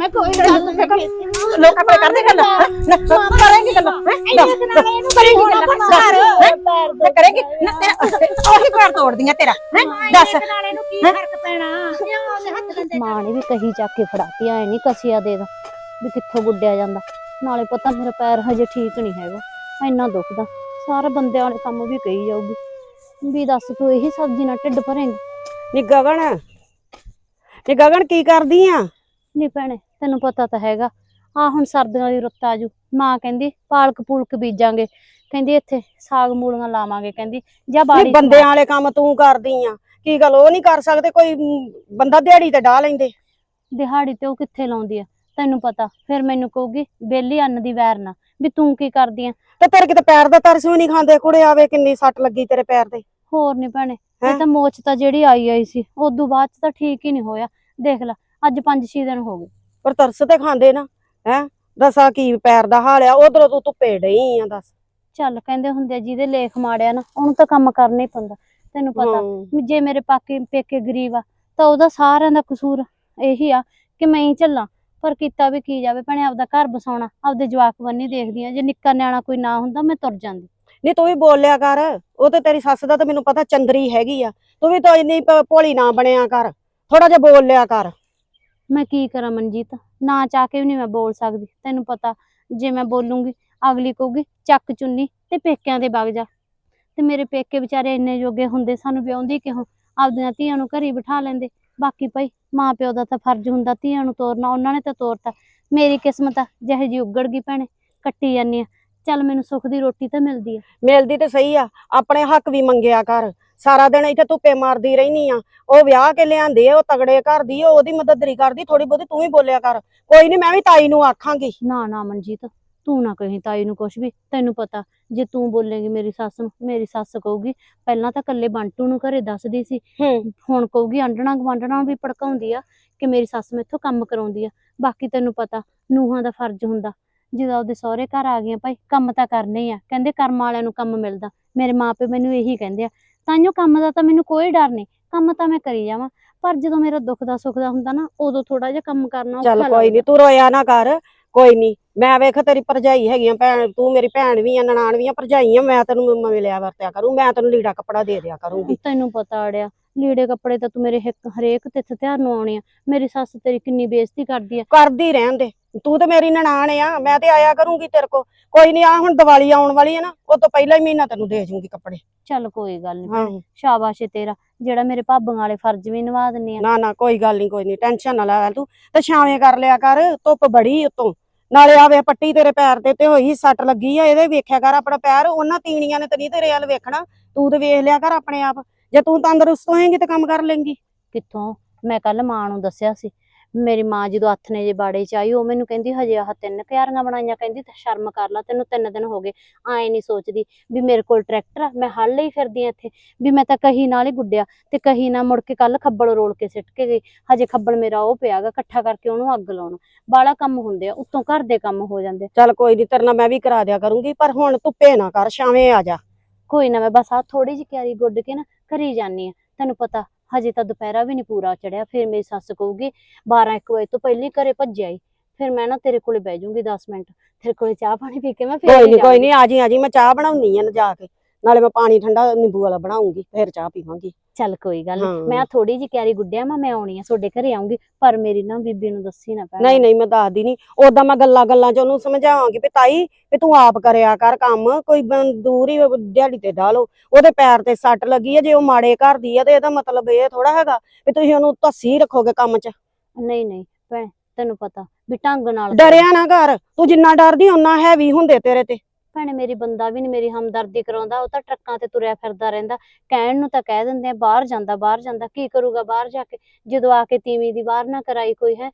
ਮੈਂ ਕੋਈ ਗੱਲ ਨਹੀਂ ਲੋਕਾਂ ਕੋਲ ਕਰਦੇ ਗੱਲਾਂ ਹੈਂ? ਨਾ ਕਰਾਂਗੇ ਗੱਲਾਂ ਹੈਂ? ਦੱਸ, ਦੱਸ, ਕਰੇਂਗੀ ਗੱਲਾਂ ਦੱਸ, ਹੈਂ? ਨਾ ਕਰੇਂਗੀ ਨਾ ਤੇਰਾ ਉਹੀ ਪੈਰ ਤੋੜਦੀਆਂ ਤੇਰਾ ਹੈ? ਦੱਸ। ਨਾਲੇ ਨੂੰ ਕੀ ਫ਼ਰਕ ਪੈਣਾ? ਉਹਦੇ ਹੱਥ ਗੰਦੇ ਮਾਂ ਨੇ ਵੀ ਕਹੀ ਚੱਕ ਕੇ ਫੜਾਤੀ ਐ ਨਹੀਂ ਕਸੀਆ ਦੇ ਦੋ ਵੀ ਕਿੱਥੋਂ ਗੁੱਡਿਆ ਜਾਂਦਾ। ਨਾਲੇ ਪਤਾ ਮੇਰਾ ਪੈਰ ਹਜੇ ਠੀਕ ਨਹੀਂ ਹੈਗਾ ਇੰਨਾ ਦੁਖਦਾ। ਸਾਰੇ ਬੰਦਿਆਂ ਵਾਲੇ ਕੰਮ ਵੀ ਕਹੀ ਜਾਊਗੀ। ਵੀ ਦੱਸ ਤੂੰ ਇਹੀ ਸਬਜ਼ੀ ਨਾਲ ਢਿੱਡ ਭਰੇਂਗੀ? ਨੀ ਗਗਨ ਨੀ ਗਗਨ ਕੀ ਕਰਦੀ ਆ? ਨਹੀਂ ਭੈਣੇ ਤੈਨੂੰ ਪਤਾ ਤਾਂ ਹੈਗਾ। ਆ ਹੁਣ ਸਰਦੀਆਂ ਦੀ ਰੁੱਤ ਆਜੂ ਮਾਂ ਕਹਿੰਦੀ ਪਾਲਕ ਪੂਲਕ ਬੀਜਾਂਗੇ। ਕਹਿੰਦੀ ਇੱਥੇ ਸਾਗ ਮੂਲੀਆਂ ਲਾਵਾਂਗੇ। ਕਹਿੰਦੀ ਜਾਂ ਬਾੜੀ ਬੰਦਿਆਂ ਵਾਲੇ ਕੰਮ ਤੂੰ ਕਰਦੀ ਆ। ਕੀ ਗੱਲ ਉਹ ਨਹੀਂ ਕਰ ਸਕਦੇ ਕੋਈ ਬੰਦਾ ਦਿਹਾੜੀ ਤੇ ਡਾਹ ਲੈਂਦੇ। ਦਿਹਾੜੀ ਤੇ ਉਹ ਕਿੱਥੇ ਲਾਉਂਦੀ ਆ? ਤੈਨੂੰ ਪਤਾ। ਫਿਰ ਮੈਨੂੰ ਕਹੂਗੀ ਬੇਲੀ ਅੰਨ ਦੀ ਵੈਰ ਨਾ। ਵੀ ਤੂੰ ਕੀ ਕਰਦੀ ਆ? ਤੇ ਤੇਰੇ ਕਿਤੇ ਪੈਰ ਦਾ ਤਰਸ ਵੀ ਨਹੀਂ ਖਾਂਦੇ ਕੁੜੇ ਆਵੇ ਕਿੰਨੀ ਸੱਟ ਲੱਗੀ ਤੇਰੇ ਪੈਰ ਤੇ। ਹੋਰ ਨਹੀਂ ਭੈਣੇ? ਇਹ ਤਾਂ ਮੋਚ ਤਾਂ ਜਿਹੜੀ ਆਈ ਆਈ ਸੀ ਉਦੋਂ ਬਾਅਦ ਚ ਤਾਂ ਠੀਕ ਹੀ ਨਹੀਂ ਹੋਇਆ। ਦੇਖ ਲੈ ਅੱਜ 5-6 ਦਿਨ ਹੋ ਗਏ। ਪਰ ਤਰਸ ਤੇ ਖਾਂਦੇ ਨਾ ਹੈ? ਦੱਸਾ ਕੀ ਪੈਰ ਦਾ ਹਾਲ ਆ ਉਧਰੋਂ ਤੂੰ ਧੁੱਪੇ ਡਈ ਆ ਦੱਸ। ਚੱਲ ਕਹਿੰਦੇ ਹੁੰਦੇ ਜਿਹਦੇ ਲੇਖ ਮਾੜਿਆ ਨਾ ਉਹਨੂੰ ਤਾਂ ਕੰਮ ਕਰਨਾ ਹੀ ਪੈਂਦਾ ਤੈਨੂੰ ਪਤਾ। ਜੇ ਮੇਰੇ ਪਾਕੇ ਪੇਕੇ ਗਰੀਬ ਆ ਤਾਂ ਉਹਦਾ ਸਾਰਿਆਂ ਦਾ ਕਸੂਰ ਇਹੀ ਆ ਕਿ ਮੈਂ ਹੀ ਝੱਲਾਂ ਪਰ ਕੀਤਾ ਵੀ ਕੀ ਜਾਵੇ ਭੈਣੇ ਆਪਦਾ ਘਰ ਬਸਾਉਣਾ ਆਪਦੇ ਜਵਾਕ ਬੰਨੀ ਦੇਖਦੀ ਆ ਜੇ ਨਿੱਕਾ ਨਿਆਣਾ ਕੋਈ ਨਾ ਹੁੰਦਾ ਮੈਂ ਤੁਰ ਜਾਂਦੀ। ਨਹੀਂ ਤੂੰ ਵੀ ਬੋਲਿਆ ਕਰ ਉਹ ਤੇ ਤੇਰੀ ਸੱਸ ਦਾ ਤਾਂ ਮੈਨੂੰ ਪਤਾ ਚੰਦਰੀ ਹੈਗੀ ਆ। ਤੂੰ ਵੀ ਤਾਂ ਇੰਨੀ ਭੋਲੀ ਨਾ ਬਣਿਆ ਕਰ ਥੋੜਾ ਜਿਹਾ ਬੋਲ ਲਿਆ ਕਰ। ਮੈਂ ਕੀ ਕਰਾਂ ਮਨਜੀਤ? ਨਾ ਚਾਹ ਕੇ ਵੀ ਨਹੀਂ ਮੈਂ ਬੋਲ ਸਕਦੀ। ਤੈਨੂੰ ਪਤਾ, ਜੇ ਮੈਂ ਬੋਲੂੰਗੀ, ਅਗਲੀ ਕਹੂਗੀ, ਚੱਕ ਚੁੰਨੀ ਤੇ ਪੇਕਿਆਂ ਦੇ ਵਗ ਜਾ। ਤੇ ਮੇਰੇ ਪੇਕੇ ਵਿਚਾਰੇ ਇੰਨੇ ਜੋਗੇ ਹੁੰਦੇ, ਸਾਨੂੰ ਵਿਆਉਂਦੀ ਕਿਉਂ? ਆਪਦੀਆਂ ਧੀਆਂ ਨੂੰ ਘਰੀ ਬਿਠਾ ਲੈਂਦੇ। ਬਾਕੀ ਭਾਈ ਮਾਂ ਪਿਓ ਦਾ ਤਾਂ ਫਰਜ਼ ਹੁੰਦਾ, ਧੀਆਂ ਨੂੰ ਤੋਰਨਾ, ਉਹਨਾਂ ਨੇ ਤਾਂ ਤੋਰਤਾ। ਮੇਰੀ ਕਿਸਮਤ ਆ, ਜਿਹੇ ਜੀ ਉੱਗੜ ਗਈ ਭੈਣੇ, ਕੱਟੀ ਜਾਂਦੀ ਆ। ਚੱਲ ਮੈਨੂੰ ਸੁੱਖ ਦੀ ਰੋਟੀ ਤਾਂ ਮਿਲਦੀ ਆ। ਮਿਲਦੀ ਤੇ ਸਹੀ ਆ ਆਪਣੇ ਹੱਕ ਵੀ ਮੰਗਿਆ ਕਰ। ਸਾਰਾ ਦਿਨ ਇੱਥੇ ਧੁੱਪੇ ਮਾਰਦੀ ਰਹਿਨੀ ਆ। ਉਹ ਵਿਆਹ ਕੇ ਲਿਆਂਦੇ ਆ ਉਹ ਤਗੜੇ ਘਰ ਦੀ ਉਹ ਉਹਦੀ ਮਦਦਰੀ ਕਰਦੀ ਥੋੜੀ ਬਹੁਤੀ ਤੂੰ ਵੀ ਬੋਲਿਆ ਕਰ। ਕੋਈ ਨਹੀਂ ਮੈਂ ਵੀ ਤਾਈ ਨੂੰ ਆਖਾਂਗੀ। ਨਾ ਨਾ ਮਨਜੀਤ ਤੂੰ ਨਾ ਕਹੀਂ ਤਾਈ ਨੂੰ ਕੁਛ ਵੀ ਤੈਨੂੰ ਪਤਾ ਜੇ ਤੂੰ ਬੋਲੇਂਗੀ ਮੇਰੀ ਸੱਸ ਨੂੰ ਮੇਰੀ ਸੱਸ ਕਹੂਗੀ ਪਹਿਲਾਂ ਤਾਂ ਕੱਲੇ ਬੰਟੂ ਨੂੰ ਘਰੇ ਦੱਸਦੀ ਸੀ। ਹੂੰ। ਹੁਣ ਕਹੂਗੀ ਆਂਡਣਾ ਗਵਾਂਡਣਾ ਵੀ ਭੜਕਾਉਂਦੀ ਆ ਕਿ ਮੇਰੀ ਸੱਸ ਮੈਥੋਂ ਕੰਮ ਕਰਾਉਂਦੀ ਆ। ਬਾਕੀ ਤੈਨੂੰ ਪਤਾ ਨੂੰਹਾਂ ਦਾ ਫਰਜ਼ ਹੁੰਦਾ। ਜਦੋਂ ਉਹਦੇ ਸਹੁਰੇ ਘਰ ਆ ਗਈਆਂ ਭਾਈ ਕੰਮ ਤਾਂ ਕਰਨੇ ਆ। ਕਹਿੰਦੇ ਕਰਮ ਵਾਲਿਆਂ ਨੂੰ ਕੰਮ ਮਿਲਦਾ। ਮੇਰੇ ਮਾਪੇ ਮੈਨੂੰ ਇਹੀ ਕਹਿੰਦੇ ਆ। ਤਾਂਿਓ ਕੰਮ ਦਾ ਤਾਂ ਮੈਨੂੰ ਕੋਈ ਡਰ ਨਹੀਂ। ਕੰਮ ਤਾਂ ਮੈਂ ਕਰੀ ਜਾਵਾਂ। ਪਰ ਜਦੋਂ ਮੇਰਾ ਦੁੱਖ ਦਾ ਸੁੱਖ ਦਾ ਹੁੰਦਾ ਨਾ ਉਦੋਂ ਥੋੜਾ ਜਿਹਾ ਕੰਮ ਕਰਨਾ ਚੱਲ ਔਖਾ ਕੋਈ ਨਹੀਂ। ਤੂੰ ਰੋਇਆ ਨਾ ਕਰ। ਕੋਈ ਨਹੀਂ ਮੈਂ ਵੇਖ ਤੇਰੀ ਭਰਜਾਈ ਹੈਗੀਆਂ ਭੈਣ ਤੂੰ ਮੇਰੀ ਭੈਣ ਵੀ ਆ ਨਨਾਣ ਵੀ ਆ ਭਰਜਾਈ ਆ ਮੈਂ ਤੈਨੂੰ ਮਿਲਿਆ ਵਰਤਿਆ ਕਰੂੰ। ਮੈਂ ਤੈਨੂੰ ਲੀੜਾ ਕੱਪੜਾ ਦੇ ਦਿਆ ਕਰੂੰਗੀ। ਤੈਨੂੰ ਪਤਾ ਅੜਿਆ ਲੀੜੇ ਕੱਪੜੇ ਤਾਂ ਤੂੰ ਮੇਰੇ ਹਰੇਕ ਤਿੱਥ ਤਿਉਹਾਰ ਨੂੰ ਆਉਣੇ ਆ। ਮੇਰੀ ਸੱਸ ਤੇਰੀ ਕਿੰਨੀ ਬੇਇੱਜ਼ਤੀ ਕਰਦੀ ਆ। ਕਰਦੀ ਰਹਿਣ ਦੇ। ਤੂੰ ਤੇ ਮੇਰੀ ਨਨਾਣ ਆ ਮੈਂ ਤੇ ਆਇਆ ਕਰੂੰਗੀ ਤੇਰੇ ਕੋ ਕੋਈ ਨਹੀਂ ਆ ਹੁਣ ਦੀਵਾਲੀ ਆਉਣ ਵਾਲੀ ਹੈ ਨਾ ਉਹ ਤੋਂ ਪਹਿਲਾਂ ਹੀ ਮਹੀਨਾ ਤੈਨੂੰ ਦੇ ਜੂੰਗੀ ਕੱਪੜੇ। ਚੱਲ ਕੋਈ ਗੱਲ ਨਹੀਂ ਹਾਂ। ਸ਼ਾਬਾਸ਼ ਏ ਤੇਰਾ ਜਿਹੜਾ ਮੇਰੇ ਭਾਬੀਆਂ ਵਾਲੇ ਫਰਜ਼ ਵੀ ਨਿਭਾ ਦਿੰਨੀ ਆ। ਨਾ ਨਾ ਕੋਈ ਗੱਲ ਨਹੀਂ ਕੋਈ ਨਹੀਂ ਟੈਨਸ਼ਨ ਨਾ ਲੈ ਤੂੰ ਤੇ ਛਾਵੇਂ ਕਰ ਲਿਆ ਕਰ ਧੁੱਪ ਬੜੀ ਉਤੋਂ। ਨਾਲੇ ਆਵੇ ਪੱਟੀ ਤੇਰੇ ਪੈਰ ਤੇ ਤੇ ਹੋਈ ਸੱਟ ਲੱਗੀ ਆ ਇਹਦੇ ਵੇਖਿਆ ਕਰ ਆਪਣਾ ਪੈਰ ਉਹਨਾਂ ਤੀਣੀਆਂ ਨੇ ਤੇ ਨਹੀਂ ਤੇਰੇ ਵੱਲ ਵੇਖਣਾ। ਤੂੰ ਤੇ ਵੇਖ ਲਿਆ ਕਰ ਆਪਣੇ ਆਪ ਜੇ ਤੂੰ ਤੰਦਰੁਸਤ ਹੋਏਂਗੀ ਤੇ ਕੰਮ ਕਰ ਲੇਂਗੀ। ਕਿੱਥੋਂ? ਮੈਂ ਕੱਲ ਮਾਂ ਨੂੰ ਦੱਸਿਆ ਸੀ ਮੇਰੀ ਮਾਂ ਜਦੋਂ ਹੱਥ ਨੇ ਜੇ ਬਾੜੇ ਚ ਆਈ ਉਹ ਮੈਨੂੰ ਕਹਿੰਦੀ ਹਜੇ ਆਹ ਤਿੰਨ ਕਿਆਰੀਆਂ ਬਣਾਈਆਂ। ਕਹਿੰਦੀ ਤੇ ਸ਼ਰਮ ਕਰ ਲਾ ਤੈਨੂੰ ਤਿੰਨ ਦਿਨ ਹੋ ਗਏ ਆਏ ਨਹੀਂ ਸੋਚਦੀ ਵੀ ਮੇਰੇ ਕੋਲ ਟਰੈਕਟਰ ਆ ਮੈਂ ਹਲ ਲਈ ਫਿਰਦੀ ਆ ਇੱਥੇ ਵੀ ਮੈਂ ਤਾਂ ਕਹੀ ਨਾਲ ਹੀ ਗੁੱਡਿਆ ਤੇ ਕਹੀ ਨਾ ਮੁੜ ਕੇ ਕੱਲ ਖੱਬਲ ਰੋਲ ਕੇ ਸਿੱਟ ਕੇ ਗਈ। ਹਜੇ ਖੱਬਲ ਮੇਰਾ ਉਹ ਪਿਆਗਾ ਇਕੱਠਾ ਕਰਕੇ ਉਹਨੂੰ ਅੱਗ ਲਾਉਣਾ। ਬਾਲਾ ਕੰਮ ਹੁੰਦੇ ਆ ਉੱਤੋਂ ਘਰ ਦੇ ਕੰਮ ਹੋ ਜਾਂਦੇ ਚੱਲ ਕੋਈ ਨਹੀਂ ਤੇਰੇ ਨਾਲ ਮੈਂ ਵੀ ਕਰਾ ਦਿਆ ਕਰੂੰਗੀ ਪਰ ਹੁਣ ਧੁੱਪੇ ਨਾ ਕਰ ਛਾਵੇਂ ਆ ਜਾ। ਕੋਈ ਨਾ ਮੈਂ ਬਸ ਆ ਥੋੜੀ ਜਿਹੀ ਕਿਆਰੀ ਗੁੱਡ ਕੇ ਨਾ ਘਰੀ ਜਾਨੀ ਆ ਤੈਨੂੰ ਪਤਾ ਹਜੇ ਤਾਂ ਦੁਪਹਿਰਾ ਵੀ ਨਹੀਂ ਪੂਰਾ ਚੜਿਆ ਫਿਰ ਮੇਰੀ ਸੱਸ ਕਹੂਗੀ 12 1 ਵਜੇ ਤੋਂ ਪਹਿਲਾਂ ਹੀ ਘਰੇ ਭੱਜਿਆ ਈ। ਫਿਰ ਮੈਂ ਨਾ ਤੇਰੇ ਕੋਲੇ ਬਹਿ ਜਾਊਂਗੀ 10 ਮਿੰਟ। ਤੇਰੇ ਕੋਲੇ ਚਾਹ ਪਾਣੀ ਪੀ ਕੇ ਮੈਂ ਫਿਰ ਕੋਈ ਨਹੀਂ ਕੋਈ। ਨਹੀਂ ਆ ਜੀ ਆ ਜੀ ਮੈਂ ਚਾਹ ਬਣਾਉਣੀ ਆ ਨਾ ਜਾ ਕੇ। ਨਾਲੇ ਮੈਂ ਪਾਣੀ ਠੰਡਾ ਨਿੰਬੂ ਵਾਲਾ ਬਣਾਉਂਗੀ ਫਿਰ ਚਾਹ ਪੀਵਾਂਗੀ। ਚੱਲ ਕੋਈ ਗੱਲ ਨੀ ਹਾਂ। ਮੈਂ ਥੋੜੀ ਜਿਹੀ ਕਿਆਰੀ ਗੁੱਡਿਆ ਮੈਂ ਮੈਂ ਆਉਣੀ ਆ ਤੁਹਾਡੇ ਘਰੇ ਆਉਂਗੀ ਪਰ ਮੇਰੀ ਨਾ ਬੀਬੀ ਨੂੰ ਦੱਸੀ ਨਾ ਪੈਣਾ ਨਹੀਂ ਨਹੀਂ ਮੈਂ ਦੱਸਦੀ ਨਹੀਂ ਉਦਾਂ ਮੈਂ ਗੱਲਾਂ ਗੱਲਾਂ ਚ ਉਹਨੂੰ ਸਮਝਾਵਾਂਗੀ ਵੀ ਤਾਈ ਵੀ ਤੂੰ ਆਪ ਕਰਿਆ ਕਰ ਕੰਮ ਕੋਈ ਬੰ- ਦੂਰ ਹੀ ਦਿਹਾੜੀ ਤੇ ਡਾਲੋ ਉਹਦੇ ਪੈਰ ਤੇ ਸੱਟ ਲੱਗੀ ਹੈ ਜੇ ਉਹ ਮਾੜੇ ਘਰ ਦੀ ਹੈ ਤੇ ਇਹਦਾ ਮਤਲਬ ਇਹ ਥੋੜਾ ਹੈਗਾ ਵੀ ਤੁਸੀਂ ਉਹਨੂੰ ਧੱਸੀ ਰੱਖੋਗੇ ਕੰਮ 'ਚ। ਨਹੀਂ ਨਹੀਂ ਭੈਣ ਤੈਨੂੰ ਪਤਾ ਵੀ ਢੰਗ ਨਾਲ ਡਰਿਆ ਨਾ ਕਰ ਤੂੰ ਜਿੰਨਾ ਡਰਦੀ ਓਨਾ ਹੈਵੀ ਹੁੰਦੇ ਤੇਰੇ ਤੇ। ਭੈਣੇ ਮੇਰੀ ਬੰਦਾ ਵੀ ਨਹੀਂ ਮੇਰੀ ਹਮਦਰਦੀ ਕਰਾਉਂਦਾ ਉਹ ਤਾਂ ਟਰੱਕਾਂ ਤੇ ਤੁਰਿਆ ਫਿਰਦਾ ਰਹਿੰਦਾ। ਕਹਿਣ ਨੂੰ ਤਾਂ ਕਹਿ ਦਿੰਦੇ ਆ ਬਾਹਰ ਜਾਂਦਾ ਬਾਹਰ ਜਾਂਦਾ ਕੀ ਕਰੂਗਾ ਬਾਹਰ ਜਾ ਕੇ? ਜਦੋਂ ਆ ਕੇ ਤੀਵੀਂ ਦੀ ਬਾਹਰ ਨਾ ਕਰਾਈ ਕੋਈ ਹੈ